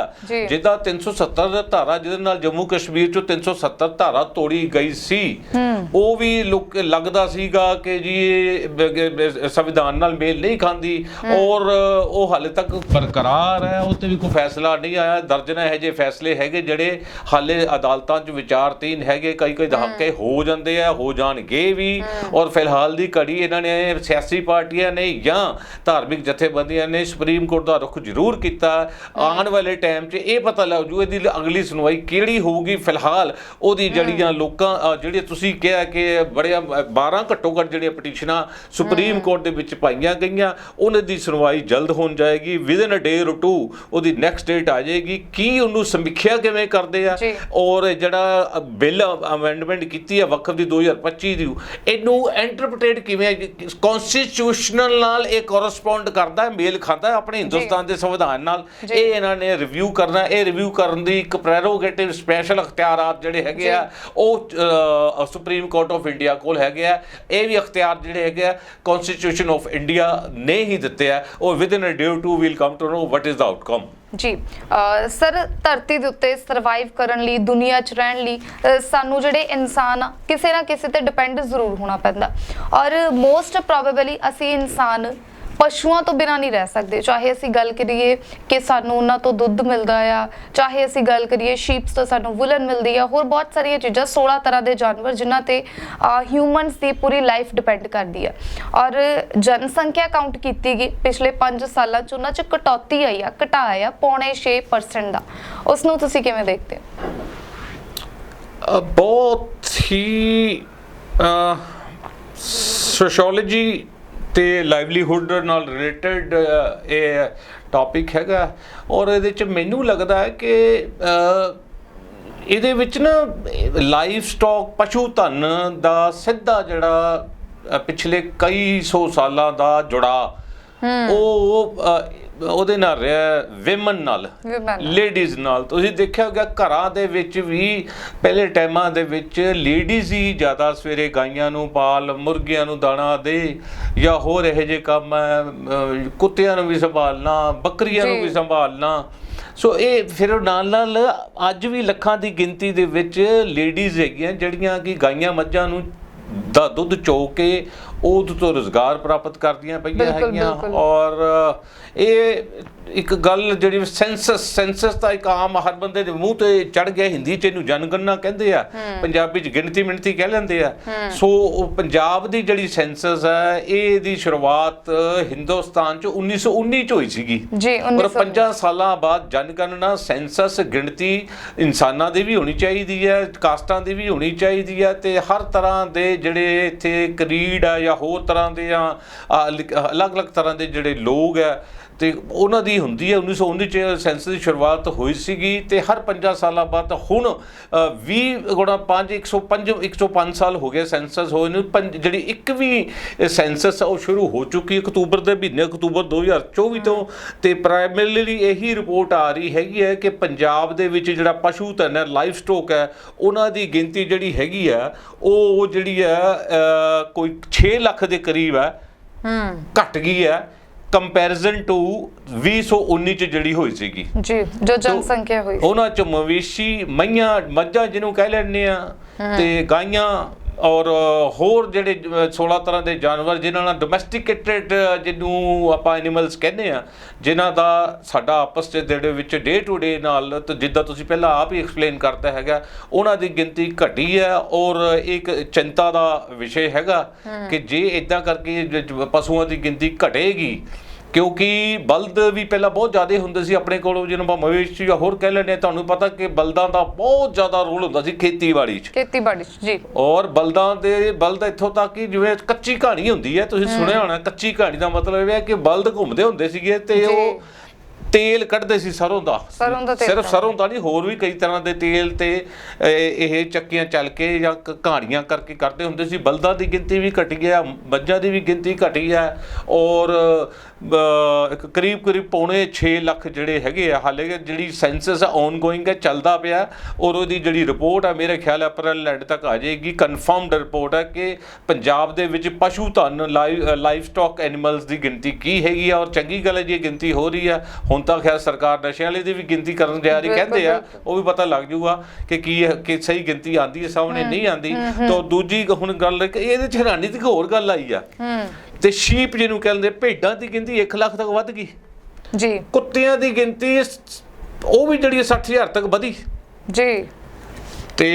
ਜਿੱਦਾਂ 370 ਧਾਰਾ ਜਿਹਦੇ ਨਾਲ ਜੰਮੂ ਕਸ਼ਮੀਰ ਚੋਂ 370 ਧਾਰਾ ਤੋੜੀ ਗਈ ਸੀ ਉਹ ਵੀ ਲੋਕ ਲੱਗਦਾ ਸੀਗਾ ਕਿ ਜੀ ਇਹ ਸੰਵਿਧਾਨ ਨਾਲ ਮੇਲ ਨਹੀਂ ਖਾਂਦੀ ਔਰ ਉਹ ਹਾਲੇ ਤੱਕ ਬਰਕਰਾਰ ਹੈ ਉਹ ਤੇ ਵੀ ਕੋਈ ਫੈਸਲਾ ਨਹੀਂ ਆਇਆ ਦਰਜਨਾਂ ਇਹੋ ਜਿਹੇ ਫੈਸਲੇ ਹੈਗੇ ਜਿਹੜੇ ਹਾਲੇ ਅਦਾਲਤਾਂ 'ਚ ਵਿਚਾਰਤੀਨ ਹੈਗੇ ਕਈ ਕਈ ਦਹਾਕੇ ਹੋ ਜਾਂਦੇ ਆ ਹੋ ਜਾਣਗੇ ਵੀ। ਔਰ ਫਿਲਹਾਲ ਦੀ ਘੜੀ ਇਹਨਾਂ ਨੇ ਸਿਆਸੀ ਪਾਰਟੀਆਂ ਨੇ ਜਾਂ ਧਾਰਮਿਕ ਜਥੇਬੰਦੀਆਂ ਨੇ ਸੁਪਰੀਮ ਕੋਰਟ ਦਾ ਰੁਖ ਜ਼ਰੂਰ ਕੀਤਾ। ਆਉਣ ਵਾਲੇ ਟਾਈਮ 'ਚ ਇਹ ਪਤਾ ਲੱਗ ਜੂ ਇਹਦੀ ਅਗਲੀ ਸੁਣਵਾਈ ਕਿਹੜੀ ਹੋਊਗੀ। ਫਿਲਹਾਲ ਉਹਦੀ ਜੜੀਆਂ ਲੋਕਾਂ ਜਿਹੜੇ ਤੁਸੀਂ ਕਿਹਾ ਕਿ ਬੜਿਆ 12 ਘੱਟੋ ਘੱਟ ਜਿਹੜੀਆਂ ਪਟੀਸ਼ਨਾਂ ਸੁਪਰੀਮ ਕੋਰਟ ਦੇ ਵਿੱਚ ਪਾਈਆਂ ਗਈਆਂ ਉਹਨਾਂ ਦੀ ਸੁਣਵਾਈ ਜਲਦ ਹੋਣ ਜਾਏਗੀ। Within a day or two ਉਹਦੀ ਨੈਕਸਟ ਡੇਟ ਆ ਜਾਏਗੀ। ਕੀ ਉਹਨੂੰ ਸਮੀਖਿਆ ਕਿਵੇਂ ਕਰਦੇ ਆ। ਔਰ ਜਿਹੜਾ ਬਿੱਲ ਅਮੈਂਡਮੈਂਟ ਕੀਤੀ ਹੈ ਵਕਫ ਦੀ 2025 ਦੀ ਇਹਨੂੰ ਇੰਟਰਪ੍ਰੀਟੇਟ ਕਿਵੇਂ ਕਨਸਟੀਟਿਊਸ਼ਨਲ ਨਾਲ ਇਹ ਕੋਰਸਪੌਂਡ ਕਰਦਾ ਹੈ ਮੇਲ ਖਾਂਦਾ ਹੈ ਆਪਣੇ ਹਿੰਦੁਸਤਾਨ ਦੇ ਸੰਵਿਧਾਨ ਨਾਲ। ਇਹ ਇਹਨਾਂ ਨੇ ਰਿਵਿਊ ਕਰਨਾ ਇਹ ਰਿਵਿਊ ਕਰਨ ਦੀ ਇੱਕ ਪ੍ਰੈਰੋਗੇਟਿਵ ਸਪੈਸ਼ਲ ਅਖਤਿਆਰਾਤ ਜਿਹੜੇ ਹੈਗੇ ਆ ਉਹ ਸੁਪਰੀਮ ਕੋਰਟ ਆਫ ਇੰਡੀਆ ਕੋਲ ਹੈਗੇ ਆ। ਇਹ ਵੀ ਅਖਤਿਆਰ ਜਿਹੜੇ ਹੈਗੇ ਆ ਕਨਸਟੀਟਿਊਸ਼ਨ ਆਫ ਇੰਡੀਆ ਨੇ ਹੀ ਦਿੱਤੇ ਆ। ਉਹ within a day two we'll come to know what is the outcome ਜੀ ਸਰ, ਧਰਤੀ ਦੇ ਉੱਤੇ ਸਰਵਾਈਵ ਕਰਨ ਲਈ, ਦੁਨੀਆ 'ਚ ਰਹਿਣ ਲਈ ਸਾਨੂੰ ਜਿਹੜੇ ਇਨਸਾਨ ਆ, ਕਿਸੇ ਨਾ ਕਿਸੇ ਤੇ ਡਿਪੈਂਡ ਜ਼ਰੂਰ ਹੋਣਾ ਪੈਂਦਾ। ਔਰ ਮੋਸਟ ਪ੍ਰੋਬੇਬਲੀ ਅਸੀਂ ਇਨਸਾਨ ਪਸ਼ੂਆਂ ਤੋਂ ਬਿਨਾਂ ਨਹੀਂ ਰਹਿ ਸਕਦੇ। ਚਾਹੇ ਅਸੀਂ ਗੱਲ ਕਰੀਏ ਕਿ ਸਾਨੂੰ ਉਹਨਾਂ ਤੋਂ ਦੁੱਧ ਮਿਲਦਾ ਆ, ਚਾਹੇ ਅਸੀਂ ਗੱਲ ਕਰੀਏ ਸ਼ੀਪਸ ਤੋਂ ਸਾਨੂੰ ਵੁਲਨ ਮਿਲਦੀ ਆ, ਹੋਰ ਬਹੁਤ ਸਾਰੀਆਂ ਚੀਜ਼ਾਂ 16 ਤਰ੍ਹਾਂ ਦੇ ਜਾਨਵਰ ਜਿਨ੍ਹਾਂ ਤੇ ਹਿਊਮਨਸ ਦੀ ਪੂਰੀ ਲਾਈਫ ਡਿਪੈਂਡ ਕਰਦੀ ਆ। ਔਰ ਜਨਸੰਖਿਆ ਕਾਊਂਟ ਕੀਤੀ ਗਈ ਪਿਛਲੇ 5 ਸਾਲਾਂ ਚ, ਉਹਨਾਂ ਚ ਕਟੌਤੀ ਆਈ ਆ ਘਟਾ ਆਇਆ ਪੌਣੇ 6% ਦਾ। ਉਸ ਨੂੰ ਤੁਸੀਂ ਕਿਵੇਂ ਦੇਖਦੇ ਹੋ? ਬਹੁਤ ਹੀ ਸੋਸ਼ੀਓਲੋਜੀ ਤੇ ਲਾਈਵਲੀਹੁੱਡ ਨਾਲ ਰਿਲੇਟਡ ਇਹ ਟੌਪਿਕ ਹੈਗਾ। ਔਰ ਇਹਦੇ ਚ ਮੈਨੂੰ ਲੱਗਦਾ ਹੈ ਕਿ ਇਹਦੇ ਵਿੱਚ ਨਾ ਲਾਈਫ ਸਟਾਕ ਪਸ਼ੂ ਧਨ ਦਾ ਸਿੱਧਾ ਜਿਹੜਾ ਪਿਛਲੇ ਕਈ ਸੌ ਸਾਲਾਂ ਦਾ ਜੁੜਾ ਉਹ ਉਹਦੇ ਨਾਲ ਰਿਹਾ ਵਿਮਨ ਨਾਲ। ਲੇਡੀਜ਼ ਨਾਲ ਤੁਸੀਂ ਦੇਖਿਆ ਹੋਗਾ ਘਰਾਂ ਦੇ ਵਿੱਚ ਵੀ ਪਹਿਲੇ ਟਾਈਮਾਂ ਦੇ ਵਿੱਚ ਲੇਡੀਜ਼ ਹੀ ਜ਼ਿਆਦਾ ਸਵੇਰੇ ਗਾਈਆਂ ਨੂੰ ਪਾਲ ਮੁਰਗੀਆਂ ਨੂੰ ਦਾਣਾ ਦੇ ਜਾਂ ਹੋਰ ਇਹੋ ਜਿਹੇ ਕੰਮ ਕੁੱਤਿਆਂ ਨੂੰ ਵੀ ਸੰਭਾਲਣਾ ਬੱਕਰੀਆਂ ਨੂੰ। ਵੀ ਸੰਭਾਲਣਾ ਸੋ ਇਹ ਫਿਰ ਨਾਲ ਨਾਲ ਅੱਜ ਵੀ ਲੱਖਾਂ ਦੀ ਗਿਣਤੀ ਦੇ ਵਿੱਚ ਲੇਡੀਜ਼ ਹੈਗੀਆਂ ਜਿਹੜੀਆਂ ਕਿ ਗਾਈਆਂ ਮੱਝਾਂ ਨੂੰ ਦਾ ਦੁੱਧ ਚੋ ਕੇ ਉਹਦੇ ਤੋਂ ਰੋਜ਼ਗਾਰ ਪ੍ਰਾਪਤ ਕਰਦੀਆਂ ਪਈਆਂ ਹੈਗੀਆਂ। ਔਰ ਇਹ ਇੱਕ ਗੱਲ ਜਿਹੜੀ ਸੈਂਸਸ ਸੈਂਸਸ ਤਾਂ ਇੱਕ ਆਮ ਹਰ ਬੰਦੇ ਦੇ ਮੂੰਹ ਤੇ ਚੜ ਗਿਆ ਹਿੰਦੀ ਚ ਇਹਨੂੰ ਜਨਗਣਨਾ ਕਹਿੰਦੇ ਆ ਪੰਜਾਬੀ ਚ ਗਿਣਤੀ ਮਿਣਤੀ ਕਹਿ ਲੈਂਦੇ ਆ। ਸੋ ਉਹ ਪੰਜਾਬ ਦੀ ਜਿਹੜੀ ਸੈਂਸਸ ਹੈ ਇਹ ਦੀ ਸ਼ੁਰੂਆਤ ਹਿੰਦੁਸਤਾਨ ਚ 1919 ਚ ਹੋਈ ਸੀਗੀ। ਜੀ ਔਰ 1900 ਪੰਜਾਂ ਸਾਲਾਂ ਬਾਅਦ ਜਨਗਣਨਾ ਸੈਂਸਸ ਗਿਣਤੀ ਇਨਸਾਨਾਂ ਦੀ ਵੀ ਹੋਣੀ ਚਾਹੀਦੀ ਹੈ ਕਾਸਟਾਂ ਦੀ ਵੀ ਹੋਣੀ ਚਾਹੀਦੀ ਹੈ ਤੇ ਹਰ ਤਰ੍ਹਾਂ ਦੇ ਜਿਹੜੇ ਇੱਥੇ ਕਰੀਡ ਆ ਜਾਂ ਹੋਰ ਤਰ੍ਹਾਂ ਦੇ ਆ ਅਲੱਗ-ਅਲੱਗ ਤਰ੍ਹਾਂ ਦੇ ਜਿਹੜੇ ਲੋਕ ਹੈ ਤੇ ਉਹਨਾਂ ਦੀ ਹੁੰਦੀ ਹੈ 1919 ਚ ਸੈਂਸਸ ਦੀ ਸ਼ੁਰੂਆਤ ਹੋਈ ਸੀਗੀ ਤੇ ਹਰ 5 ਸਾਲਾਂ ਬਾਅਦ ਹੁਣ ਅ, 20 ਗੁਣਾ 5 105 105 ਸਾਲ ਹੋ ਗਏ ਸੈਂਸਸ ਹੋਏ ਨੂੰ। ਜਿਹੜੀ ਇੱਕ ਵੀ ਸੈਂਸਸ ਉਹ ਸ਼ੁਰੂ ਹੋ ਚੁੱਕੀ ਹੈ ਅਕਤੂਬਰ ਦੇ ਮਹੀਨੇ ਅਕਤੂਬਰ 2024 ਤੋਂ। ਤੇ ਪ੍ਰਾਇਮਰੀਲੀ ਇਹੀ ਰਿਪੋਰਟ ਆ ਰਹੀ ਹੈਗੀ ਹੈ ਕਿ ਪੰਜਾਬ ਦੇ ਵਿੱਚ ਜਿਹੜਾ ਪਸ਼ੂ ਧਨ ਹੈ ਲਾਈਫ ਸਟਾਕ ਹੈ ਉਹਨਾਂ ਦੀ ਗਿਣਤੀ ਜਿਹੜੀ ਹੈਗੀ ਆ ਉਹ ਜਿਹੜੀ ਹੈ ਕੋਈ 6 ਲੱਖ ਦੇ ਕਰੀਬ ਹੈ। ਹੂੰ। ਘਟ ਗਈ ਹੈ। ਕੰਪੈਰੀਜ਼ਨ ਟੂ 2019 ਚ ਜਿਹੜੀ ਹੋਈ ਸੀਗੀ। ਜੀ ਜੋ ਜਨਸੰਖਿਆ ਹੋਈ। ਉਹਨਾਂ ਚ ਮਵੇਸ਼ੀ ਮਈਆਂ ਮੱਝਾਂ ਜਿਹਨੂੰ ਕਹਿ ਲੈਂਦੇ ਆ ਤੇ ਗਾਈਆਂ ਔਰ ਹੋਰ ਜਿਹੜੇ ਅ, 16 ਤਰ੍ਹਾਂ ਦੇ ਜਾਨਵਰ ਜਿਨ੍ਹਾਂ ਨਾਲ ਡੋਮੈਸਟਿਕੇਟਡ ਜਿਹਨੂੰ ਆਪਾਂ ਐਨੀਮਲਸ ਕਹਿੰਦੇ ਆ ਜਿਨ੍ਹਾਂ ਦਾ ਸਾਡਾ ਆਪਸ ਦੇ ਜਿਹੜੇ ਵਿੱਚ ਡੇ ਟੂ ਡੇ ਨਾਲ ਤੇ ਜਿੱਦਾਂ ਤੁਸੀਂ ਪਹਿਲਾਂ ਆਪ ਹੀ ਐਕਸਪਲੇਨ ਕਰਤਾ ਹੈਗਾ ਉਹਨਾਂ ਦੀ ਗਿਣਤੀ ਘਟੀ ਹੈ ਔਰ ਇੱਕ ਚਿੰਤਾ ਦਾ ਵਿਸ਼ੇ ਹੈਗਾ ਕਿ ਜੇ ਇਦਾਂ ਕਰਕੇ ਪਸ਼ੂਆਂ ਦੀ ਗਿਣਤੀ ਘਟੇਗੀ ਕਿਉਂਕਿ ਬਲਦ ਵੀ ਪਹਿਲਾਂ ਬਹੁਤ ਜ਼ਿਆਦਾ ਹੁੰਦੇ ਸੀ ਆਪਣੇ ਕੋਲ ਜਿਹਨੂੰ ਆਪਾਂ ਮਵੇਸ਼ੀ ਜਾਂ ਹੋਰ ਕਹਿ ਲੈਂਦੇ ਤੁਹਾਨੂੰ ਪਤਾ ਕਿ ਬਲਦਾਂ ਦਾ ਬਹੁਤ ਜ਼ਿਆਦਾ ਰੋਲ ਹੁੰਦਾ ਸੀ ਖੇਤੀਬਾੜੀ 'ਚ। ਖੇਤੀਬਾੜੀ 'ਚ, ਜੀ। ਔਰ ਬਲਦਾਂ ਦੇ ਬਲਦ ਇੱਥੋਂ ਤੱਕ ਕਿ ਜਿਵੇਂ ਕੱਚੀ ਕਹਾਣੀ ਹੁੰਦੀ ਹੈ ਤੁਸੀਂ ਸੁਣਿਆ ਹੋਣਾ ਕੱਚੀ ਕਹਾਣੀ ਦਾ ਮਤਲਬ ਇਹ ਹੈ ਕਿ ਬਲਦ ਘੁੰਮਦੇ ਹੁੰਦੇ ਸੀਗੇ ਤੇ। ਉਹ ਤੇਲ ਕੱਢਦੇ ਸੀ ਸਰੋਂ ਦਾ। ਸਰੋਂ ਦਾ ਤੇਲ ਸਿਰਫ ਸਰੋਂ ਦਾ ਨਹੀਂ ਹੋਰ ਵੀ ਕਈ ਤਰ੍ਹਾਂ ਦੇ ਤੇਲ ਤੇ ਇਹ ਚੱਕੀਆਂ ਚੱਲ ਕੇ ਜਾਂ ਕਹਾਣੀਆਂ ਕਰਕੇ ਕਰਦੇ ਹੁੰਦੇ ਸੀ। ਬਲਦਾਂ ਦੀ ਗਿਣਤੀ ਵੀ ਘਟੀ ਗਿਆ ਮੱਝਾਂ ਦੀ ਵੀ ਗਿਣਤੀ ਘਟੀ ਹੈ ਔਰ ਕਰੀਬ ਕਰੀਬ ਪੌਣੇ 6 ਲੱਖ ਜਿਹੜੇ ਹੈਗੇ ਆ ਹਾਲੇ ਕਿ ਜਿਹੜੀ ਸੈਂਸਸ ਆਨ ਗੋਇੰਗ ਹੈ ਚੱਲਦਾ ਪਿਆ। ਔਰ ਉਹਦੀ ਜਿਹੜੀ ਰਿਪੋਰਟ ਹੈ ਮੇਰੇ ਖਿਆਲ ਹੈ ਅਪ੍ਰੈਲ ਐਂਡ ਤੱਕ ਆ ਜਾਏਗੀ। ਕਨਫਰਮਡ ਰਿਪੋਰਟ ਹੈ ਕਿ ਪੰਜਾਬ ਦੇ ਵਿੱਚ ਪਸ਼ੂ ਧਨ ਲਾਈਵ ਸਟਾਕ ਐਨੀਮਲਸ ਦੀ ਗਿਣਤੀ ਕੀ ਹੈਗੀ ਆ? ਔਰ ਚੰਗੀ ਗੱਲ ਹੈ ਜੀ ਗਿਣਤੀ ਹੋ ਰਹੀ ਆ ਹੁਣ ਤਾਂ ਖੈਰ ਸਰਕਾਰ ਨਸ਼ਿਆਂ ਵਾਲੀ ਦੀ ਵੀ ਗਿਣਤੀ ਕਰਨ ਜਾ ਰਹੀ ਕਹਿੰਦੇ ਆ। ਉਹ ਵੀ ਪਤਾ ਲੱਗ ਜੂਗਾ ਕਿ ਕੀ ਕਿ ਸਹੀ ਗਿਣਤੀ ਆਂਦੀ ਹੈ ਸਾਹਮਣੇ ਨਹੀਂ ਆਂਦੀ ਤਾਂ ਦੂਜੀ ਹੁਣ ਗੱਲ ਇਹਦੇ ਚ ਹੈਰਾਨੀ ਦੀ ਹੋਰ ਗੱਲ ਆਈ ਆ। ਤੇ ਸ਼ੀਪ ਜਿਹਨੂੰ ਕਹਿੰਦੇ ਭੇਡਾਂ ਦੀ ਗਿਣਤੀ 1 ਲੱਖ ਤੱਕ ਵੱਧ ਗਈ। ਜੀ। ਕੁੱਤਿਆਂ ਦੀ ਗਿਣਤੀ ਉਹ ਵੀ ਜਿਹੜੀ 60000 ਤੱਕ ਵਧੀ। ਜੀ। ਤੇ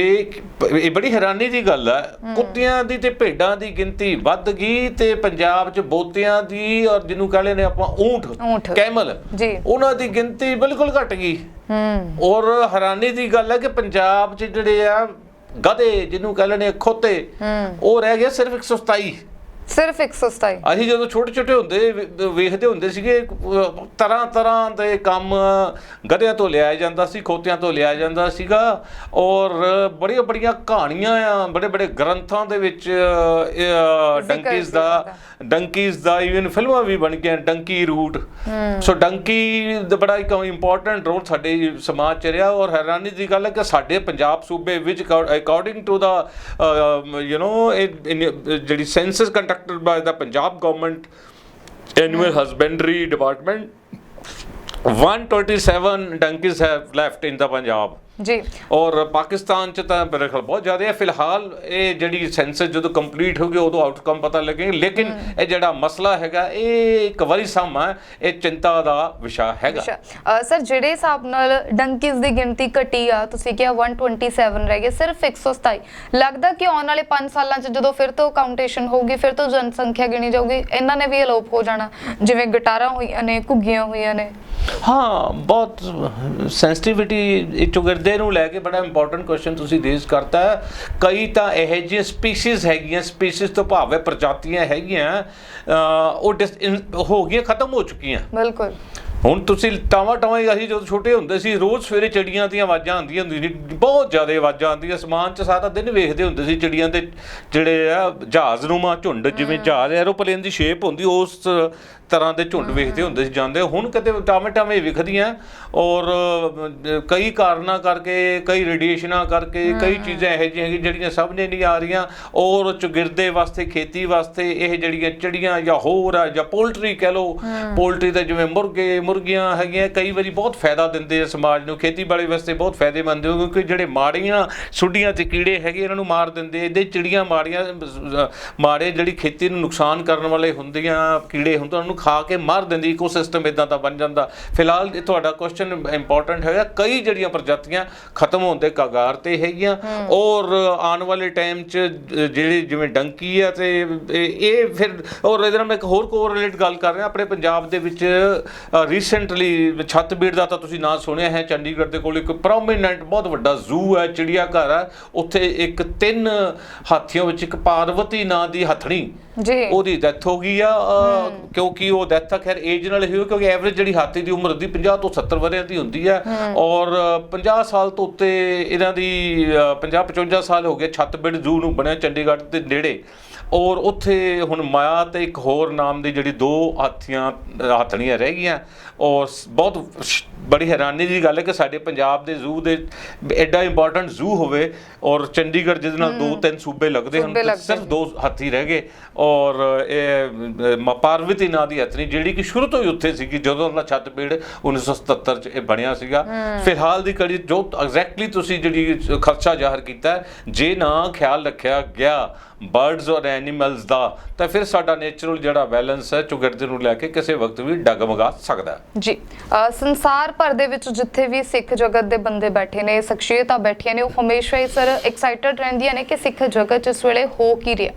ਇਹ ਬੜੀ ਹੈਰਾਨੀ ਦੀ ਗੱਲ ਹੈ। ਕੁੱਤਿਆਂ ਦੀ ਤੇ ਭੇਡਾਂ ਦੀ ਗਿਣਤੀ ਵੱਧ ਗਈ ਤੇ ਪੰਜਾਬ 'ਚ ਬੋਤਿਆਂ ਦੀ ਔਰ ਜਿਹਨੂੰ ਕਹਿੰਦੇ ਨੇ ਆਪਾਂ ਊਂਠ। ਕੈਮਲ ਜੀ। ਉਹਨਾਂ ਦੀ ਗਿਣਤੀ ਬਿਲਕੁਲ ਘਟ ਗਈ। ਹੂੰ। ਔਰ ਹੈਰਾਨੀ ਦੀ ਗੱਲ ਹੈ ਕਿ ਪੰਜਾਬ 'ਚ ਜਿਹੜੇ ਆ ਗਧੇ ਜਿਹਨੂੰ ਕਹਿੰਦੇ ਨੇ ਖੋਤੇ ਉਹ ਰਹਿ ਗਿਆ ਸਿਰਫ 127 ਸਿਰਫ 127 ਅਸੀਂ ਜਦੋਂ ਛੋਟੇ ਛੋਟੇ ਹੁੰਦੇ ਵੇਖਦੇ ਹੁੰਦੇ ਸੀਗੇ ਤਰ੍ਹਾਂ ਤਰ੍ਹਾਂ ਦੇ ਕੰਮ ਗਧਿਆਂ ਤੋਂ ਲਿਆਇਆ ਜਾਂਦਾ ਸੀ ਖੋਤਿਆਂ ਤੋਂ ਲਿਆਇਆ ਜਾਂਦਾ ਸੀਗਾ ਔਰ ਬੜੀਆਂ ਬੜੀਆਂ ਕਹਾਣੀਆਂ ਆ ਬੜੇ ਬੜੇ ਗ੍ਰੰਥਾਂ ਦੇ ਵਿੱਚ ਡੰਕੀਜ਼ ਦਾ ਡੰਕੀਜ਼ ਦਾ ਇਵਨ ਫਿਲਮਾਂ ਵੀ ਬਣ ਗਈਆਂ ਡੰਕੀ ਰੂਟ। ਸੋ ਡੰਕੀ ਦਾ ਬੜਾ ਇੱਕ ਇੰਪੋਰਟੈਂਟ ਰੋਲ ਸਾਡੇ ਸਮਾਜ ਚ ਰਿਹਾ ਔਰ ਹੈਰਾਨੀ ਦੀ ਗੱਲ ਹੈ ਕਿ ਸਾਡੇ ਪੰਜਾਬ ਸੂਬੇ ਵਿੱਚ according to the you know ਜਿਹੜੀ census by the Punjab government annual husbandry department. 127 donkeys have left in the Punjab. ਜੀ। ਔਰ ਪਾਕਿਸਤਾਨ ਚ ਤਾਂ ਮੇਰੇ ਖਿਆਲ ਬਹੁਤ ਜ਼ਿਆਦਾ ਹੈ। ਫਿਲਹਾਲ ਇਹ ਜਿਹੜੀ ਸੈਂਸਸ ਜਦੋਂ ਕੰਪਲੀਟ ਹੋ ਗਈ ਉਦੋਂ ਆਊਟਕਮ ਪਤਾ ਲੱਗੇਗਾ। ਲੇਕਿਨ ਇਹ ਜਿਹੜਾ ਮਸਲਾ ਹੈਗਾ ਇਹ ਇੱਕ ਵਾਰੀ ਹੈ। ਇਹ ਚਿੰਤਾ ਦਾ ਵਿਸ਼ਾ ਹੈਗਾ। ਸਰ ਜਿਹੜੇ ਹਿਸਾਬ ਨਾਲ ਡੰਕੀਜ਼ ਦੀ ਗਿਣਤੀ ਘਟੀ ਆ ਤੁਸੀਂ ਕਿਹਾ 127 ਰਹਿ ਗਏ ਸਿਰਫ 127 ਲੱਗਦਾ ਕਿ ਆਉਣ ਵਾਲੇ 5 ਸਾਲਾਂ ਚ ਜਦੋਂ ਫਿਰ ਤੋਂ ਕਾਊਂਟੇਸ਼ਨ ਹੋਊਗੀ ਫਿਰ ਤੋਂ ਜਨਸੰਖਿਆ ਗਿਣੀ ਜਾਊਗੀ। ਇਹਨਾਂ ਨੇ ਵੀ ਅਲੋਪ ਹੋ ਜਾਣਾ। ਜਿਵੇਂ ਗਟਾਰਾਂ ਹੋਈਆਂ ਨੇ ਘੁੱਗੀਆਂ ਹੋਈਆਂ ਨੇ। ਹਾਂ ਬਹੁਤ ਸੈਂਸਿਟੀਵਿਟੀ ਇਹ ਚੁਗਰਦੇ ਨੂੰ ਲੈ ਕੇ ਬੜਾ ਇੰਪੋਰਟੈਂਟ ਕੁਐਸਚਨ ਤੁਸੀਂ ਰੇਜ਼ ਕਰਤਾ। ਹੈ। ਕਈ ਤਾਂ ਇਹੋ ਜਿਹੀਆਂ ਸਪੀਸੀਜ਼ ਹੈਗੀਆਂ ਸਪੀਸੀਜ਼ ਤੋਂ ਭਾਵ ਹੈ ਪ੍ਰਜਾਤੀਆਂ ਹੈਗੀਆਂ ਉਹ ਹੋ ਗਈਆਂ ਖਤਮ ਹੋ ਚੁੱਕੀਆਂ। ਬਿਲਕੁਲ। ਹੁਣ ਤੁਸੀਂ ਟਾਵਾ ਟਾਵਾ ਅਸੀਂ ਜਦੋਂ ਛੋਟੇ ਹੁੰਦੇ ਸੀ ਰੋਜ਼ ਸਵੇਰੇ ਚਿੜੀਆਂ ਦੀਆਂ ਆਵਾਜ਼ਾਂ ਆਉਂਦੀਆਂ ਹੁੰਦੀਆਂ ਸੀ ਬਹੁਤ ਜ਼ਿਆਦਾ ਆਵਾਜ਼ਾਂ ਆਉਂਦੀਆਂ ਅਸਮਾਨ 'ਚ ਸਾਰਾ ਦਿਨ ਵੇਖਦੇ ਹੁੰਦੇ ਸੀ ਚਿੜੀਆਂ ਦੇ ਜਿਹੜੇ ਆ ਜਹਾਜ਼ ਨੂਮਾ ਝੁੰਡ ਜਿਵੇਂ ਜਹਾਜ਼ ਐਰੋਪਲੇਨ ਦੀ ਸ਼ੇਪ ਹੁੰਦੀ ਉਸ ਤਰ੍ਹਾਂ ਦੇ ਝੁੰਡ ਵੇਖਦੇ ਹੁੰਦੇ ਸੀ ਜਾਂਦੇ। ਹੁਣ ਕਿਤੇ ਟਾਵੇਂ ਟਾਵੇਂ ਵਿਖਦੀਆਂ ਔਰ ਕਈ ਕਾਰਨਾਂ ਕਰਕੇ ਕਈ ਰੇਡੀਏਸ਼ਨਾਂ ਕਰਕੇ ਕਈ ਚੀਜ਼ਾਂ ਇਹੋ ਜਿਹੀਆਂ ਜਿਹੜੀਆਂ ਸਾਹਮਣੇ ਨਹੀਂ ਆ ਰਹੀਆਂ ਔਰ ਚੁਗਿਰਦੇ ਵਾਸਤੇ ਖੇਤੀ ਵਾਸਤੇ ਇਹ ਜਿਹੜੀਆਂ ਚਿੜੀਆਂ ਜਾਂ ਹੋਰ ਆ ਜਾਂ ਪੋਲਟਰੀ ਕਹਿ ਲਓ। ਪੋਲਟਰੀ ਦਾ ਜਿਵੇਂ ਮੁਰਗੇ ਮੁਰਗੀਆਂ ਹੈਗੀਆਂ ਕਈ ਵਾਰੀ ਬਹੁਤ ਫਾਇਦਾ ਦਿੰਦੇ ਆ ਸਮਾਜ ਨੂੰ। ਖੇਤੀਬਾੜੀ ਵਾਸਤੇ ਬਹੁਤ ਫਾਇਦੇਮੰਦ ਹੋ ਕਿਉਂਕਿ ਜਿਹੜੇ ਮਾੜੀਆਂ ਸੁੱਡੀਆਂ ਤੇ ਕੀੜੇ ਹੈਗੇ ਇਹਨਾਂ ਨੂੰ ਮਾਰ ਦਿੰਦੇ ਇਹਦੇ ਚਿੜੀਆਂ ਮਾੜੀਆਂ ਮਾੜੇ ਜਿਹੜੀ ਖੇਤੀ ਨੂੰ ਨੁਕਸਾਨ ਕਰਨ ਵਾਲੇ ਹੁੰਦੀਆਂ ਕੀੜੇ ਹੁੰਦੇ ਉਹਨਾਂ ਨੂੰ ਖਾ ਕੇ ਮਾਰ ਦਿੰਦੀ ਇਕੋਸਿਸਟਮ ਇਦਾਂ ਦਾ ਬਣ ਜਾਂਦਾ। ਫਿਲਹਾਲ ਤੁਹਾਡਾ ਕੁਐਸਚਨ ਇੰਪੋਰਟੈਂਟ ਹੈਗਾ। ਕਈ ਜਿਹੜੀਆਂ ਪ੍ਰਜਾਤੀਆਂ ਖਤਮ ਹੋਣ ਦੇ ਕਗਾਰ ਤੇ ਹੈਗੀਆਂ। ਔਰ ਆਉਣ ਵਾਲੇ ਟਾਈਮ 'ਚ ਜਿਹੜੇ ਜਿਵੇਂ ਡੰਕੀ ਆ ਤੇ ਇਹ ਇਹ ਫਿਰ ਔਰ ਇਹਦੇ ਨਾਲ ਮੈਂ ਇੱਕ ਹੋਰ ਕੋਰਿਲੇਟ ਗੱਲ ਕਰ ਰਿਹਾ। ਆਪਣੇ ਪੰਜਾਬ ਦੇ ਵਿੱਚ ਰੀਸੈਂਟਲੀ ਛੱਤਬੀੜ ਦਾ ਤਾਂ ਤੁਸੀਂ ਨਾਂ ਸੁਣਿਆ ਹੈ। ਚੰਡੀਗੜ੍ਹ ਦੇ ਕੋਲ ਇੱਕ ਪ੍ਰੋਮੀਨੈਂਟ ਬਹੁਤ ਵੱਡਾ ਜ਼ੂ ਹੈ ਚਿੜੀਆ ਘਰ ਹੈ। ਉੱਥੇ ਇੱਕ ਤਿੰਨ ਹਾਥੀਆਂ ਵਿੱਚ ਇੱਕ ਪਾਰਵਤੀ ਨਾਂ ਦੀ ਹਥਣੀ ਜੀ। ਉਹਦੀ ਡੈਥ ਹੋ ਗਈ ਆ ਕਿਉਂਕਿ ਉਹ ਡੈਥ ਤਾਂ ਖੈਰ ਏਜ ਨਾਲ ਹੀ ਹੋਈ ਕਿਉਂਕਿ ਐਵਰੇਜ ਜਿਹੜੀ ਹਾਥੀ ਦੀ ਉਮਰ ਦੀ 50 ਤੋਂ 70 ਵਰਿਆਂ ਦੀ ਹੁੰਦੀ ਆ। ਔਰ ਅਹ, 50 ਸਾਲ ਤੋਂ ਉੱਤੇ ਇਹਨਾਂ ਦੀ 50 55 ਸਾਲ ਹੋ ਗਏ ਛੱਤਬੀੜ ਜ਼ੂ ਨੂੰ ਬਣਿਆ ਚੰਡੀਗੜ੍ਹ ਦੇ ਨੇੜੇ। ਔਰ ਉੱਥੇ ਹੁਣ ਮਾਇਆ ਤੇ ਇੱਕ ਹੋਰ ਨਾਮ ਦੀ ਜਿਹੜੀ ਦੋ ਹਾਥੀਆਂ ਹਾਥਣੀਆਂ ਰਹਿ ਗਈਆਂ ਔਰ ਬਹੁਤ ਬੜੀ ਹੈਰਾਨੀ ਦੀ ਗੱਲ ਹੈ ਕਿ ਸਾਡੇ ਪੰਜਾਬ ਦੇ ਜ਼ੂ ਦੇ ਐਡਾ ਇੰਪੋਰਟੈਂਟ ਜ਼ੂ ਹੋਵੇ ਔਰ ਚੰਡੀਗੜ੍ਹ ਜਿਹਦੇ ਨਾਲ ਦੋ ਤਿੰਨ ਸੂਬੇ ਲੱਗਦੇ ਹਨ ਸਿਰਫ ਦੋ ਹਾਥੀ ਰਹਿ ਗਏ ਔਰ ਇਹ ਅਹ, ਮ- ਪਾਰਵਤੀ ਨਾਂ ਦੀ ਹਥਨੀ ਜਿਹੜੀ ਕਿ ਸ਼ੁਰੂ ਤੋਂ ਹੀ ਉੱਥੇ ਸੀਗੀ ਜਦੋਂ ਦਾ ਛੱਤਬੀੜ 1977 ਚ ਇਹ ਬਣਿਆ ਸੀਗਾ। ਫਿਲਹਾਲ ਦੀ ਕੜੀ ਜੋ ਐਗਜ਼ੈਕਟਲੀ ਤੁਸੀਂ ਜਿਹੜੀ ਖਰਚਾ ਜ਼ਾਹਰ ਕੀਤਾ ਜੇ ਨਾ ਖਿਆਲ ਰੱਖਿਆ ਗਿਆ ਬਰਡਸ ਔਰ ਐਨੀਮਲਸ ਦਾ, ਤਾਂ ਫਿਰ ਸਾਡਾ ਨੇਚਰਲ ਜਿਹੜਾ ਬੈਲੈਂਸ ਹੈ, ਚੁਗਰਦੇ ਨੂੰ ਲੈ ਕੇ ਕਿਸੇ ਵਕਤ ਵੀ ਡਗਮਗਾ ਸਕਦਾ ਜੀ ਸੰਸਾਰ ਭਰ ਦੇ ਵਿੱਚ ਜਿੱਥੇ ਵੀ ਸਿੱਖ ਜਗਤ ਦੇ ਬੰਦੇ ਬੈਠੇ ਨੇ, ਸ਼ਖਸੀਅਤਾਂ ਬੈਠੀਆਂ ਨੇ, ਉਹ ਹਮੇਸ਼ਾ ਹੀ ਸਰ ਐਕਸਾਈਟਡ ਰਹਿੰਦੀਆਂ ਨੇ ਕਿ ਸਿੱਖ ਜਗਤ ਇਸ ਵੇਲੇ ਹੋ ਕੀ ਰਿਹਾ।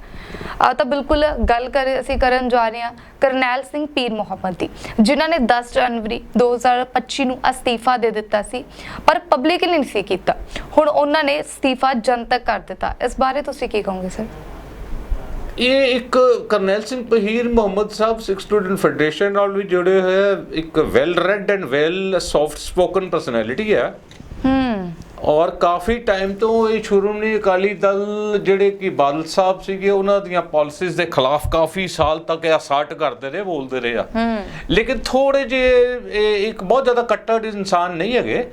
ਆ ਤਾਂ ਬਿਲਕੁਲ ਗੱਲ ਕਰ, ਅਸੀਂ ਕਰਨ ਜਾ ਰਹੇ ਹਾਂ ਕਰਨੈਲ ਸਿੰਘ ਪੀਰ ਮੁਹੰਮਦ ਦੀ, ਜਿਨ੍ਹਾਂ ਨੇ 10 ਜਨਵਰੀ 2025 ਨੂੰ ਅਸਤੀਫਾ ਦੇ ਦਿੱਤਾ ਸੀ, ਪਰ ਪਬਲਿਕਲੀ ਨਹੀਂ ਸੀ ਕੀਤਾ। ਹੁਣ ਉਹਨਾਂ ਨੇ ਅਸਤੀਫਾ ਜਨਤਕ ਕਰ ਦਿੱਤਾ। ਇਸ ਬਾਰੇ ਤੁਸੀਂ ਕੀ ਕਹੋਗੇ ਸਰ ਇਹ ਇੱਕ ਕਰਨੈਲ ਸਿੰਘ ਪਹੀਰ ਮੁਹੰਮਦ ਸਾਹਿਬ ਸਿੱਖ ਸਟੂਡੈਂਟ ਫੈਡਰੇਸ਼ਨ ਨਾਲ ਵੀ ਜੁੜੇ ਹੋਏ ਇੱਕ well read and well soft spoken personality ਹੈ ਹੂੰ। ਔਰ ਕਾਫੀ ਟਾਈਮ ਤੋਂ ਇਹ ਸ਼੍ਰੋਮਣੀ ਅਕਾਲੀ ਦਲ ਜਿਹੜੇ ਕਿ ਬਾਦਲ ਸਾਹਿਬ ਸੀਗੇ ਉਹਨਾਂ ਦੀਆਂ ਪਾਲਿਸੀਜ਼ ਦੇ ਖਿਲਾਫ ਕਾਫੀ ਸਾਲ ਤੱਕ ਇਹ ਅਸਾਰਟ ਕਰਦੇ ਰਹੇ ਬੋਲਦੇ ਰਹੇ ਆ। ਲੇਕਿਨ ਥੋੜੇ ਜਿਹੇ ਇੱਕ ਬਹੁਤ ਜ਼ਿਆਦਾ ਕੱਟੜ ਇਨਸਾਨ ਨਹੀਂ ਹੈਗੇ।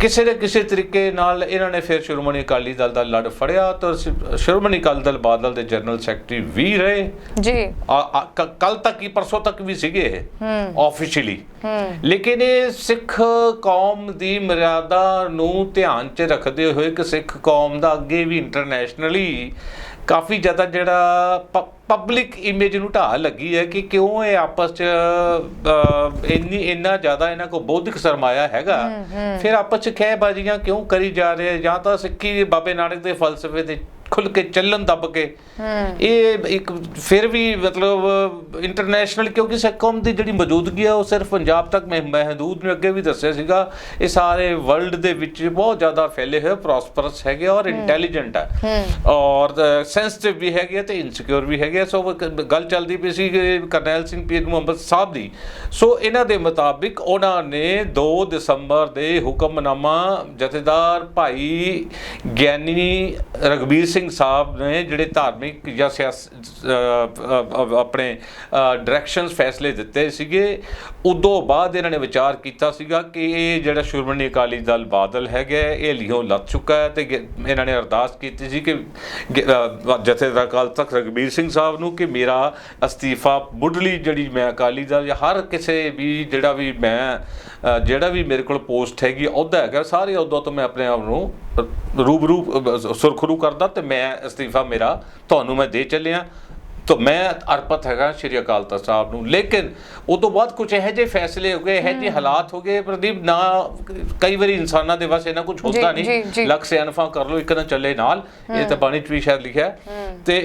ਕਿਸੇ ਨਾ ਕਿਸੇ ਤਰੀਕੇ ਨਾਲ ਇਹਨਾਂ ਨੇ ਫਿਰ ਸ਼੍ਰੋਮਣੀ ਅਕਾਲੀ ਦਲ ਦਾ ਲੜ ਫੜਿਆ ਤਾਂ ਸ਼੍ਰੋਮਣੀ ਅਕਾਲੀ ਦਲ ਬਾਦਲ ਦੇ ਜਨਰਲ ਸੈਕਟਰੀ ਵੀ ਰਹੇ। ਜੀ। ਕੱਲ ਤੱਕ ਹੀ ਪਰਸੋਂ ਤੱਕ ਵੀ ਸੀਗੇ ਆਫੀਸ਼ੀਅਲੀ ਲੇਕਿਨ ਇਹ ਸਿੱਖ ਕੌਮ ਦੀ ਮਰਿਆਦਾ ਨੂੰ ਧਿਆਨ 'ਚ ਰੱਖਦੇ ਹੋਏ ਕਿ ਸਿੱਖ ਕੌਮ ਦਾ ਅੱਗੇ ਵੀ ਇੰਟਰਨੈਸ਼ਨਲੀ ਕਾਫੀ ਜ਼ਿਆਦਾ ਜਿਹੜਾ ਪਬਲਿਕ ਇਮੇਜ ਨੂੰ ਢਾਹ ਲੱਗੀ ਹੈ ਕਿ ਕਿਉਂ ਇਹ ਆਪਸ ਚ ਇੰਨੀ ਇੰਨਾ ਜ਼ਿਆਦਾ ਇਹਨਾਂ ਕੋਲ ਬੌਧਿਕ ਸਰਮਾਇਆ ਹੈਗਾ। ਫਿਰ ਆਪਸ ਚ ਖਹਿਬਾਜ਼ੀਆਂ ਕਿਉਂ ਕਰੀ ਜਾ ਰਹੇ? ਜਾਂ ਤਾਂ ਸਿੱਖੀ ਬਾਬੇ ਨਾਨਕ ਦੇ ਫਲਸਫੇ ਤੇ ਖੁੱਲ ਕੇ ਚੱਲਣ ਦੱਬ ਕੇ। ਇਹ ਇੱਕ ਫਿਰ ਵੀ ਮਤਲਬ ਇੰਟਰਨੈਸ਼ਨਲ ਕਿਉਂਕਿ ਸਿੱਖ ਕੌਮ ਦੀ ਜਿਹੜੀ ਮੌਜੂਦਗੀ ਹੈ ਉਹ ਸਿਰਫ ਪੰਜਾਬ ਤੱਕ ਮਹਿਦੂਦ ਨੇ ਅੱਗੇ ਵੀ ਦੱਸਿਆ ਸੀਗਾ। ਇਹ ਸਾਰੇ ਵਰਲਡ ਦੇ ਵਿੱਚ ਬਹੁਤ ਜ਼ਿਆਦਾ ਫੈਲੇ ਹੋਏ ਪ੍ਰੋਸਪਰਸ ਹੈਗੇ ਔਰ ਇੰਟੈਲੀਜੈਂਟ ਹੈ। ਔਰ ਸੈਂਸਿਟਿਵ ਵੀ ਹੈਗੇ ਤੇ ਇਨਸਿਕਿਉਰ ਵੀ ਹੈਗੇ ਸੋ ਗੱਲ ਚੱਲਦੀ ਪਈ ਸੀ ਕਰਨੈਲ ਸਿੰਘ ਪੀਰ ਮੁਹੰਮਦ ਸਾਹਿਬ ਦੀ। ਸੋ ਇਹਨਾਂ ਦੇ ਮੁਤਾਬਿਕ ਉਹਨਾਂ ਨੇ 2 ਦਸੰਬਰ ਦੇ ਹੁਕਮਨਾਮਾ ਜਥੇਦਾਰ ਭਾਈ ਗਿਆਨੀ ਰਗਵੀਰ ਸਿੰਘ ਸਾਹਿਬ ਨੇ ਜਿਹੜੇ ਧਾਰਮਿਕ ਜਾਂ ਸਿਆਸ ਆਪਣੇ ਡਾਇਰੈਕਸ਼ਨਸ ਫੈਸਲੇ ਦਿੱਤੇ ਸੀਗੇ ਉਦੋਂ ਬਾਅਦ ਇਹਨਾਂ ਨੇ ਵਿਚਾਰ ਕੀਤਾ ਸੀਗਾ ਕਿ ਇਹ ਜਿਹੜਾ ਸ਼੍ਰੋਮਣੀ ਅਕਾਲੀ ਦਲ ਬਾਦਲ ਹੈਗਾ ਹੈ, ਇਹ ਲਿਓ ਲੱਤ ਚੁੱਕਾ ਹੈ ਤੇ ਗ- ਇਹਨਾਂ ਨੇ ਅਰਦਾਸ ਕੀਤੀ ਸੀ ਕਿ ਜਥੇਦਾਰ ਅਕਾਲ ਤਖਤ ਰਗਵੀਰ ਸਿੰਘ ਸਾਹਿਬ ਨੂੰ ਕਿ ਮੇਰਾ ਅਸਤੀਫਾ ਮੁੱਢਲੀ ਜਿਹੜੀ ਮੈਂ ਅਕਾਲੀ ਦਲ ਜਾਂ ਹਰ ਕਿਸੇ ਵੀ ਜਿਹੜਾ ਵੀ ਮੈਂ ਜਿਹੜਾ ਵੀ ਮੇਰੇ ਕੋਲ ਪੋਸਟ ਹੈਗੀ ਅਹੁਦਾ ਹੈਗਾ ਸਾਰੇ ਅਹੁਦਾ ਤੋਂ ਮੈਂ ਆਪਣੇ ਆਪ ਨੂੰ ਰੂਬਰੂ ਸੁਰਖਰੂ ਕਰਦਾ ਤੇ ਮੈਂ ਅਸਤੀਫਾ ਮੇਰਾ ਤੁਹਾਨੂੰ ਮੈਂ ਦੇ ਚੱਲਿਆ। ਤਾਂ ਮੈਂ ਅਰਪਤ ਹੈਗਾ ਸ਼੍ਰੀ ਅਕਾਲ ਤਖਤ ਸਾਹਿਬ ਨੂੰ। ਲੇਕਿਨ ਉਹ ਤੋਂ ਬਾਅਦ ਕੁਝ ਇਹੋ ਜਿਹੇ ਫੈਸਲੇ ਹੋ ਗਏ ਇਹੋ ਜਿਹੇ ਹਾਲਾਤ ਹੋ ਗਏ ਪ੍ਰਦੀਪ ਨਾ ਕਈ ਵਾਰੀ ਇਨਸਾਨਾਂ ਦੇ ਬਸ ਇਹਨਾਂ ਕੁਝ ਹੁੰਦਾ ਜੀ, ਨਹੀਂ। ਜੀ। ਲੱਖ ਸਿਆਣਫਾ ਕਰ ਲੋ ਇੱਕ ਨਾ ਚੱਲੇ ਨਾਲ। ਇਹ ਤਾਂ ਬਾਣੀ ਚ ਵੀ ਸ਼ਾਇਦ ਲਿਖਿਆ। ਤੇ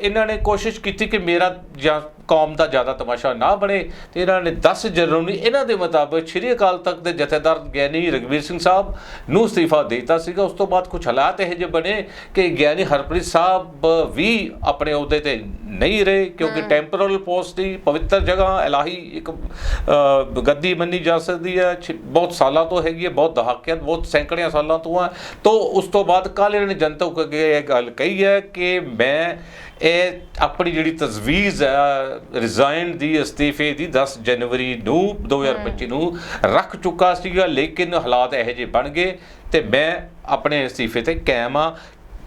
ਇਹਨਾਂ ਨੇ ਕੋਸ਼ਿਸ਼ ਕੀਤੀ ਕਿ ਮੇਰਾ ਜਾਂ ਕੌਮ ਦਾ ਜ਼ਿਆਦਾ ਤਮਾਸ਼ਾ ਨਾ ਬਣੇ ਤੇ ਇਹਨਾਂ ਨੇ 10 ਜਨਵਰੀ ਇਹਨਾਂ ਦੇ ਮੁਤਾਬਕ ਸ਼੍ਰੀ ਅਕਾਲ ਤਖਤ ਦੇ ਜਥੇਦਾਰ ਗਿਆਨੀ ਰਗਵੀਰ ਸਿੰਘ ਸਾਹਿਬ ਨੂੰ ਅਸਤੀਫਾ ਦਿੱਤਾ ਸੀਗਾ। ਉਸ ਤੋਂ ਬਾਅਦ ਕੁਝ ਹਾਲਾਤ ਇਹੋ ਜਿਹੇ ਬਣੇ ਕਿ ਗਿਆਨੀ ਹਰਪ੍ਰੀਤ ਸਾਹਿਬ ਵੀ ਆਪਣੇ ਅਹੁਦੇ ਤੇ ਨਹੀਂ ਰਹੇ ਕਿਉਂਕਿ ਟੈਂਪੋਰਲ ਪੋਸਟ ਦੀ ਪਵਿੱਤਰ ਜਗ੍ਹਾ ਇਲਾਹੀ ਇੱਕ ਗੱਦੀ ਮੰਨੀ ਜਾ ਸਕਦੀ ਹੈ। ਬਹੁਤ ਸਾਲਾਂ ਤੋਂ ਹੈਗੀ ਹੈ ਬਹੁਤ ਦਹਾਕਿਆਂ ਬਹੁਤ ਸੈਂਕੜਿਆਂ ਸਾਲਾਂ ਤੋਂ ਹੈ। ਤੋਂ ਉਸ ਤੋਂ ਬਾਅਦ ਇਹਨਾਂ ਨੇ ਜਨਤਾ ਨੂੰ ਇਹ ਗੱਲ ਕਹੀ ਹੈ ਕਿ ਮੈਂ ਇਹ ਆਪਣੀ ਜਿਹੜੀ ਤਜਵੀਜ਼ ਹੈ ਰਿਜ਼ਾਈਨ ਦੀ, ਅਸਤੀਫੇ ਦੀ 10 ਜਨਵਰੀ ਨੂੰ 2025 ਨੂੰ ਰੱਖ ਚੁੱਕਾ ਸੀਗਾ, ਲੇਕਿਨ ਹਾਲਾਤ ਇਹੋ ਜਿਹੇ ਬਣ ਗਏ ਤੇ ਮੈਂ ਆਪਣੇ ਅਸਤੀਫੇ ਤੇ ਕਾਇਮ ਆ।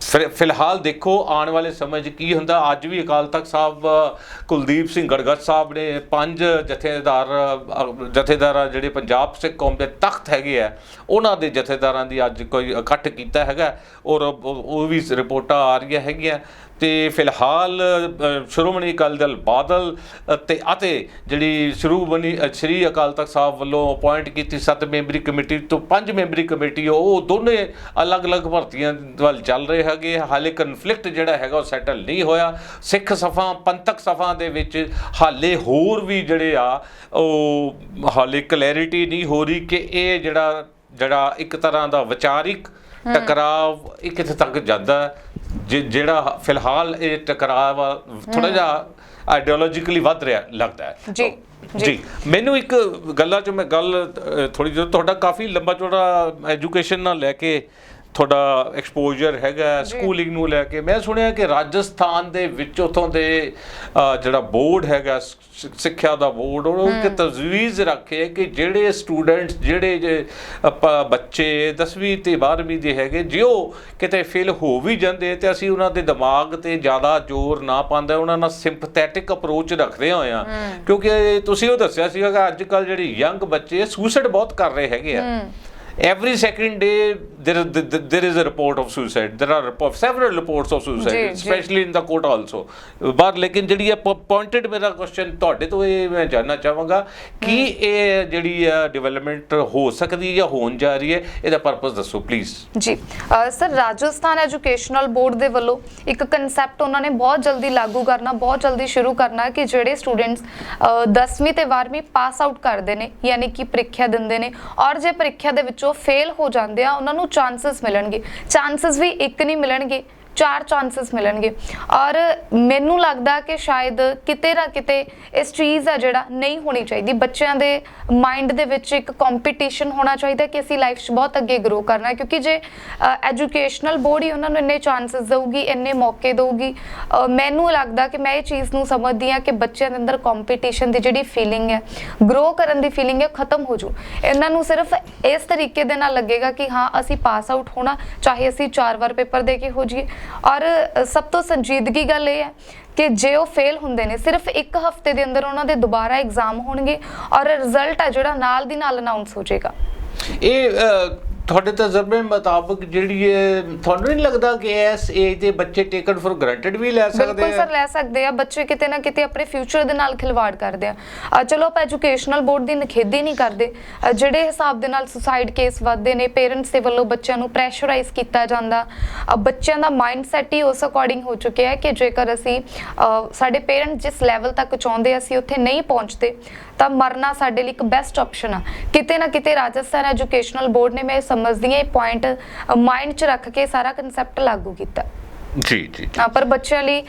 ਫਿਰ- ਫਿਲਹਾਲ ਦੇਖੋ, ਆਉਣ ਵਾਲੇ ਸਮੇਂ 'ਚ ਕੀ ਹੁੰਦਾ? ਅੱਜ ਵੀ ਅਕਾਲ ਤਖਤ ਸਾਹਿਬ, ਕੁਲਦੀਪ ਸਿੰਘ ਗੜਗੜ ਸਾਹਿਬ ਨੇ ਪੰਜ ਜਥੇਦਾਰ, ਜਥੇਦਾਰਾਂ ਜਿਹੜੇ ਪੰਜਾਬ ਸਿੱਖ ਕੌਮ ਦੇ ਤਖਤ ਹੈਗੇ ਆ, ਉਹਨਾਂ ਦੇ ਜਥੇਦਾਰਾਂ ਦੀ ਅੱਜ ਕੋਈ ਇਕੱਠ ਕੀਤਾ ਹੈਗਾ। ਔਰ ਉਹ ਵੀ ਰਿਪੋਰਟਾਂ ਆ ਰਹੀਆਂ ਹੈਗੀਆਂ। ਤੇ ਫਿਲਹਾਲ ਸ਼੍ਰੋਮਣੀ ਅਕਾਲੀ ਦਲ ਬਾਦਲ ਤੇ ਅਤੇ ਜਿਹੜੀ ਸ਼੍ਰੋਮਣੀ ਸ਼੍ਰੀ ਅਕਾਲ ਤਖਤ ਸਾਹਿਬ ਵੱਲੋਂ ਅਪਾਇੰਟ ਕੀਤੀ ਸੱਤ ਮੈਂਬਰੀ ਕਮੇਟੀ ਤੋਂ ਪੰਜ ਮੈਂਬਰੀ ਕਮੇਟੀ ਉਹ ਦੋਨੇ ਅਲੱਗ-ਅਲੱਗ ਭਰਤੀਆਂ ਵੱਲ ਚੱਲ ਰਹੇ ਹੈਗੇ ਹਾਲੇ ਕਨਫਲਿਕਟ ਜਿਹੜਾ ਹੈਗਾ ਉਹ ਸੈਟਲ ਨਹੀਂ ਹੋਇਆ। ਸਿੱਖ ਸਫਾ ਪੰਥਕ ਸਫਾ ਦੇ ਵਿੱਚ ਹਾਲੇ ਹੋਰ ਵੀ ਜਿਹੜੇ ਆ ਉਹ ਹਾਲੇ ਕਲੈਰਿਟੀ ਨਹੀਂ ਹੋ ਰਹੀ ਕਿ ਇਹ ਜਿਹੜਾ ਜਿਹੜਾ ਇੱਕ ਤਰ੍ਹਾਂ ਦਾ ਵਿਚਾਰਿਕ ਟਕਰਾਵ ਇਹ ਕਿੱਥੇ ਤੱਕ ਜਾਂਦਾ। ਜਿਹੜਾ ਫਿਲਹਾਲ ਇਹ ਟਕਰਾਵ ਥੋੜਾ ਜਿਹਾ ਆਈਡੀਓਲੋਜੀਕਲੀ ਵੱਧ ਰਿਹਾ ਲੱਗਦਾ ਹੈ ਜੀ, ਜੀ। ਮੈਨੂੰ ਇੱਕ ਗੱਲਾਂ ਚ ਮੈਂ ਗੱਲ ਥੋੜੀ ਜਿਹੀ ਤੁਹਾਡਾ ਕਾਫੀ ਲੰਬਾ ਚੌੜਾ ਐਜੂਕੇਸ਼ਨ ਨਾਲ ਲੈ ਕੇ ਤੁਹਾਡਾ ਐਕਸਪੋਜ਼ਰ ਹੈਗਾ ਸਕੂਲਿੰਗ ਨੂੰ ਲੈ ਕੇ। ਮੈਂ ਸੁਣਿਆ ਕਿ ਰਾਜਸਥਾਨ ਦੇ ਵਿੱਚ ਉਥੋਂ ਦੇ ਜਿਹੜਾ ਬੋਰਡ ਹੈਗਾ ਸਿੱਖਿਆ ਦਾ ਬੋਰਡ ਉਹ ਕਿ ਤਜਵੀਜ਼ ਰੱਖੇ ਕਿ ਜਿਹੜੇ ਸਟੂਡੈਂਟਸ ਜਿਹੜੇ ਬੱਚੇ 10ਵੀਂ ਤੇ 12ਵੀਂ ਦੇ ਹੈਗੇ ਜੇ ਉਹ ਕਿਤੇ ਫੇਲ ਹੋ ਵੀ ਜਾਂਦੇ ਤੇ ਅਸੀਂ ਉਹਨਾਂ ਦੇ ਦਿਮਾਗ ਤੇ ਜ਼ਿਆਦਾ ਜ਼ੋਰ ਨਾ ਪਾਉਂਦੇ ਉਹਨਾਂ ਨਾਲ ਸਿੰਪਥੈਟਿਕ ਅਪਰੋਚ ਰੱਖਦੇ ਹੋਏ ਆ ਕਿਉਂਕਿ ਤੁਸੀਂ ਉਹ ਦੱਸਿਆ ਸੀਗਾ ਕਿ ਅੱਜ ਕੱਲ ਜਿਹੜੀ ਯੰਗ ਬੱਚੇ ਸੁਸਾਈਡ ਬਹੁਤ ਕਰ ਰਹੇ ਹੈਗੇ ਆ। every second day there is there is a report of suicide. There are report, several reports of suicide ਜੀ, ਜੀ। especially in the court also. ਪਰ ਲੇਕਿਨ ਜਿਹੜੀ ਹੈ ਪੁਆਇੰਟਡ ਮੇਰਾ ਕੁਐਸਚਨ ਤੁਹਾਡੇ ਤੋਂ ਇਹ ਮੈਂ ਜਾਨਣਾ ਚਾਹਾਂਗਾ ਕਿ ਇਹ ਜਿਹੜੀ ਡਿਵੈਲਪਮੈਂਟ ਹੋ ਸਕਦੀ ਹੈ ਜਾਂ ਹੋਣ ਜਾ ਰਹੀ ਹੈ ਇਹਦਾ ਪਰਪਸ ਦੱਸੋ ਪਲੀਜ਼ ਜੀ ਅ, ਸਰ ਰਾਜਸਥਾਨ ਐਜੂਕੇਸ਼ਨਲ ਬੋਰਡ ਦੇ ਵੱਲੋਂ ਇੱਕ ਕਨਸੈਪਟ ਉਹਨਾਂ ਨੇ ਬਹੁਤ ਜਲਦੀ ਲਾਗੂ ਕਰਨਾ ਬਹੁਤ ਜਲਦੀ ਸ਼ੁਰੂ ਕਰਨਾ ਕਿ ਜਿਹੜੇ ਸਟੂਡੈਂਟਸ 10ਵੀਂ ਤੇ 12ਵੀਂ ਪਾਸ ਆਊਟ ਕਰਦੇ ਨੇ ਯਾਨੀ ਕਿ ਪ੍ਰੀਖਿਆ ਦਿੰਦੇ ਨੇ ਔਰ ਜੇ ਪ੍ਰੀਖਿਆ ਦੇ ਵਿੱਚੋਂ ਫੇਲ ਹੋ ਜਾਂਦੇ ਆ ਉਹਨਾਂ ਨੂੰ ਚਾਂਸਸ ਮਿਲਣਗੇ। ਚਾਂਸਸ ਵੀ ਇੱਕ ਨਹੀਂ ਮਿਲਣਗੇ। ਚਾਰ ਚਾਂਸਸ ਮਿਲਣਗੇ। ਔਰ ਮੈਨੂੰ ਲੱਗਦਾ ਕਿ ਸ਼ਾਇਦ ਕਿਤੇ ਨਾ ਕਿਤੇ ਇਸ ਚੀਜ਼ ਆ ਜਿਹੜਾ ਨਹੀਂ ਹੋਣੀ ਚਾਹੀਦੀ। ਬੱਚਿਆਂ ਦੇ ਮਾਈਂਡ ਦੇ ਵਿੱਚ ਇੱਕ ਕੰਪੀਟੀਸ਼ਨ ਹੋਣਾ ਚਾਹੀਦਾ ਕਿ ਅਸੀਂ ਲਾਈਫ 'ਚ ਬਹੁਤ ਅੱਗੇ ਗਰੋ ਕਰਨਾ ਹੈ। ਕਿਉਂਕਿ ਜੇ ਐਜੂਕੇਸ਼ਨਲ ਬੋਰਡ ਹੀ ਉਹਨਾਂ ਨੂੰ ਇੰਨੇ ਚਾਂਸਸ ਦੇਊਗੀ, ਇੰਨੇ ਮੌਕੇ ਦੇਊਗੀ ਮੈਨੂੰ ਲੱਗਦਾ ਕਿ ਮੈਂ ਇਹ ਚੀਜ਼ ਨੂੰ ਸਮਝਦੀ ਹਾਂ ਕਿ ਬੱਚਿਆਂ ਦੇ ਅੰਦਰ ਕੰਪੀਟੀਸ਼ਨ ਦੀ ਜਿਹੜੀ ਫੀਲਿੰਗ ਹੈ ਗਰੋ ਕਰਨ ਦੀ ਫੀਲਿੰਗ ਹੈ ਖਤਮ ਹੋ ਜੂ ਇਹਨਾਂ ਨੂੰ ਸਿਰਫ ਇਸ ਤਰੀਕੇ ਦੇ ਨਾਲ ਲੱਗੇਗਾ ਕਿ ਹਾਂ, ਅਸੀਂ ਪਾਸ ਆਊਟ ਹੋਣਾ, ਚਾਹੇ ਅਸੀਂ ਚਾਰ ਵਾਰ ਪੇਪਰ ਦੇ ਕੇ ਹੋ ਜਾਈਏ। ਔਰ ਸਭ ਤੋਂ ਸੰਜੀਦਗੀ ਗੱਲ ਇਹ ਹੈ ਕਿ ਜੇ ਉਹ ਫੇਲ ਹੁੰਦੇ ਨੇ, ਸਿਰਫ ਇੱਕ ਹਫ਼ਤੇ ਦੇ ਅੰਦਰ ਉਹਨਾਂ ਦੇ ਦੁਬਾਰਾ ਐਗਜ਼ਾਮ ਹੋਣਗੇ ਔਰ ਰਿਜ਼ਲਟ ਆ ਜਿਹੜਾ ਨਾਲ ਦੀ ਨਾਲ ਅਨਾਉਂਸ ਹੋ ਜਾਏਗਾ। ਇਹ ਤੁਹਾਡੇ ਤਜਰਬੇ ਮੁਤਾਬਕ ਜਿਹੜੀ ਇਹ ਤੁਹਾਨੂੰ ਨਹੀਂ ਲੱਗਦਾ ਕਿ ਇਸ ਏਜ ਦੇ ਬੱਚੇ ਟੇਕਨ ਫॉर ਗ੍ਰਾਂਟਡ ਵੀ ਲੈ ਸਕਦੇ ਬਿਲਕੁਲ ਸਰ ਆ ਲੈ ਸਕਦੇ ਆ। ਬੱਚੇ ਕਿਤੇ ਨਾ ਕਿਤੇ ਆਪਣੇ ਫਿਊਚਰ ਦੇ ਨਾਲ ਖਿਲਵਾੜ ਕਰਦੇ ਆ। ਚਲੋ ਆਪਾਂ ਐਜੂਕੇਸ਼ਨਲ ਬੋਰਡ ਦੀ ਨਖੇਦੀ ਨਹੀਂ ਕਰਦੇ। ਜਿਹੜੇ ਹਿਸਾਬ ਦੇ ਨਾਲ ਸੁਸਾਈਡ ਕੇਸ ਵੱਧਦੇ ਨੇ ਪੇਰੈਂਟਸ ਦੇ ਵੱਲੋਂ ਬੱਚਿਆਂ ਨੂੰ ਪ੍ਰੈਸ਼ਰਾਈਜ਼ ਕੀਤਾ ਜਾਂਦਾ। ਬੱਚਿਆਂ ਦਾ ਮਾਈਂਡ ਸੈਟ ਹੀ ਉਸ ਅਕੋਰਡਿੰਗ ਹੋ ਚੁੱਕਿਆ ਹੈ ਕਿ ਜੇਕਰ ਅਸੀਂ ਸਾਡੇ ਪੇਰੈਂਟਸ ਜਿਸ ਲੈਵਲ ਤੱਕ ਚਾਹੁੰਦੇ ਆ, ਅਸੀਂ ਉੱਥੇ ਨਹੀਂ ਪਹੁੰਚਦੇ। ਤਾਂ ਮਰਨਾ ਸਾਡੇ ਲਈ ਇੱਕ ਬੈਸਟ ਆਪਸ਼ਨ ਆ। ਕਿਤੇ ਨਾ ਕਿਤੇ ਰਾਜਸਥਾਨ ਐਜੂਕੇਸ਼ਨਲ ਬੋਰਡ ਨੇ ਮੈਂ ਸਮਝਦੀ ਹਾਂ, ਇਹ ਪੁਆਇੰਟ ਮਾਈਂਡ 'ਚ ਰੱਖ ਕੇ ਸਾਰਾ ਕਨਸੈਪਟ ਲਾਗੂ ਕੀਤਾ। ਜੀ ਜੀ ਪਰ ਬੱਚਿਆਂ ਲਈ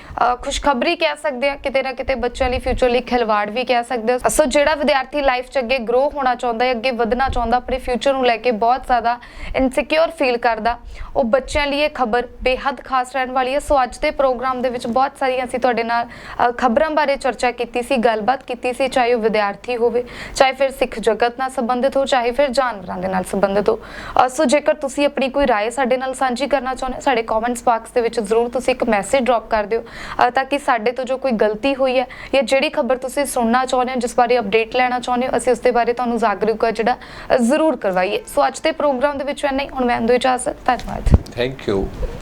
ਖੁਸ਼ਖਬਰੀ ਕਹਿ ਸਕਦੇ ਆ ਕਿਤੇ ਨਾ ਕਿਤੇ ਬੱਚਿਆਂ ਲਈ ਫਿਊਚਰ ਲਈ ਖਿਲਵਾੜ ਵੀ ਕਹਿ ਸਕਦੇ ਆ ਸੋ ਜਿਹੜਾ ਵਿਦਿਆਰਥੀ ਲਾਈਫ 'ਚ ਅੱਗੇ ਗਰੋ ਹੋਣਾ ਚਾਹੁੰਦਾ ਹੈ, ਅੱਗੇ ਵਧਣਾ ਚਾਹੁੰਦਾ, ਆਪਣੇ ਫਿਊਚਰ ਨੂੰ ਲੈ ਕੇ ਬਹੁਤ ਜ਼ਿਆਦਾ ਇਨਸਿਕਿਉਰ ਫੀਲ ਕਰਦਾ, ਉਹ ਬੱਚਿਆਂ ਲਈ ਇਹ ਖਬਰ ਬੇਹੱਦ ਖਾਸ ਰਹਿਣ ਵਾਲੀ ਹੈ। ਸੋ ਅੱਜ ਦੇ ਪ੍ਰੋਗਰਾਮ ਦੇ ਵਿੱਚ ਬਹੁਤ ਸਾਰੀਆਂ ਅਸੀਂ ਤੁਹਾਡੇ ਨਾਲ ਖਬਰਾਂ ਬਾਰੇ ਚਰਚਾ ਕੀਤੀ ਸੀ, ਗੱਲਬਾਤ ਕੀਤੀ ਸੀ, ਚਾਹੇ ਉਹ ਵਿਦਿਆਰਥੀ ਹੋਵੇ, ਚਾਹੇ ਫਿਰ ਸਿੱਖ ਜਗਤ ਨਾਲ ਸੰਬੰਧਿਤ ਹੋ, ਚਾਹੇ ਫਿਰ ਜਾਨਵਰਾਂ ਦੇ ਨਾਲ ਸੰਬੰਧਿਤ ਹੋ। ਸੋ ਜੇਕਰ ਤੁਸੀਂ ਆਪਣੀ ਕੋਈ ਰਾਏ ਸਾਡੇ ਨਾਲ ਸਾਂਝੀ ਕਰਨਾ ਚਾਹੁੰਦੇ ਸਾਡੇ ਕਮੈਂਟਸ ਬਾਕਸ ਦੇ ਵਿੱਚ ਜ਼ਰੂਰ ਤੁਸੀਂ ਇੱਕ ਮੈਸੇਜ ਡ੍ਰੌਪ ਕਰ ਦਿਓ ਤਾਂ ਕਿ ਸਾਡੇ ਤੋਂ ਜੋ ਕੋਈ ਗਲਤੀ ਹੋਈ ਹੈ ਜਾਂ ਜਿਹੜੀ ਖਬਰ ਤੁਸੀਂ ਸੁਣਨਾ ਚਾਹੁੰਦੇ ਹੋ, ਜਿਸ ਬਾਰੇ ਅਪਡੇਟ ਲੈਣਾ ਚਾਹੁੰਦੇ ਹੋ, ਅਸੀਂ ਉਸ ਦੇ ਬਾਰੇ ਤੁਹਾਨੂੰ ਜਾਗਰੂਕ ਜਿਹੜਾ ਜ਼ਰੂਰ ਕਰਵਾਈਏ। ਸੋ ਅੱਜ ਦੇ ਪ੍ਰੋਗਰਾਮ ਦੇ ਵਿੱਚ ਇੰਨਾ ਹੀ। ਹੁਣ ਮੈਂ ਅੰਦੋ ਇਜਾਜ਼ਤ ਧੰਨਵਾਦ। Thank you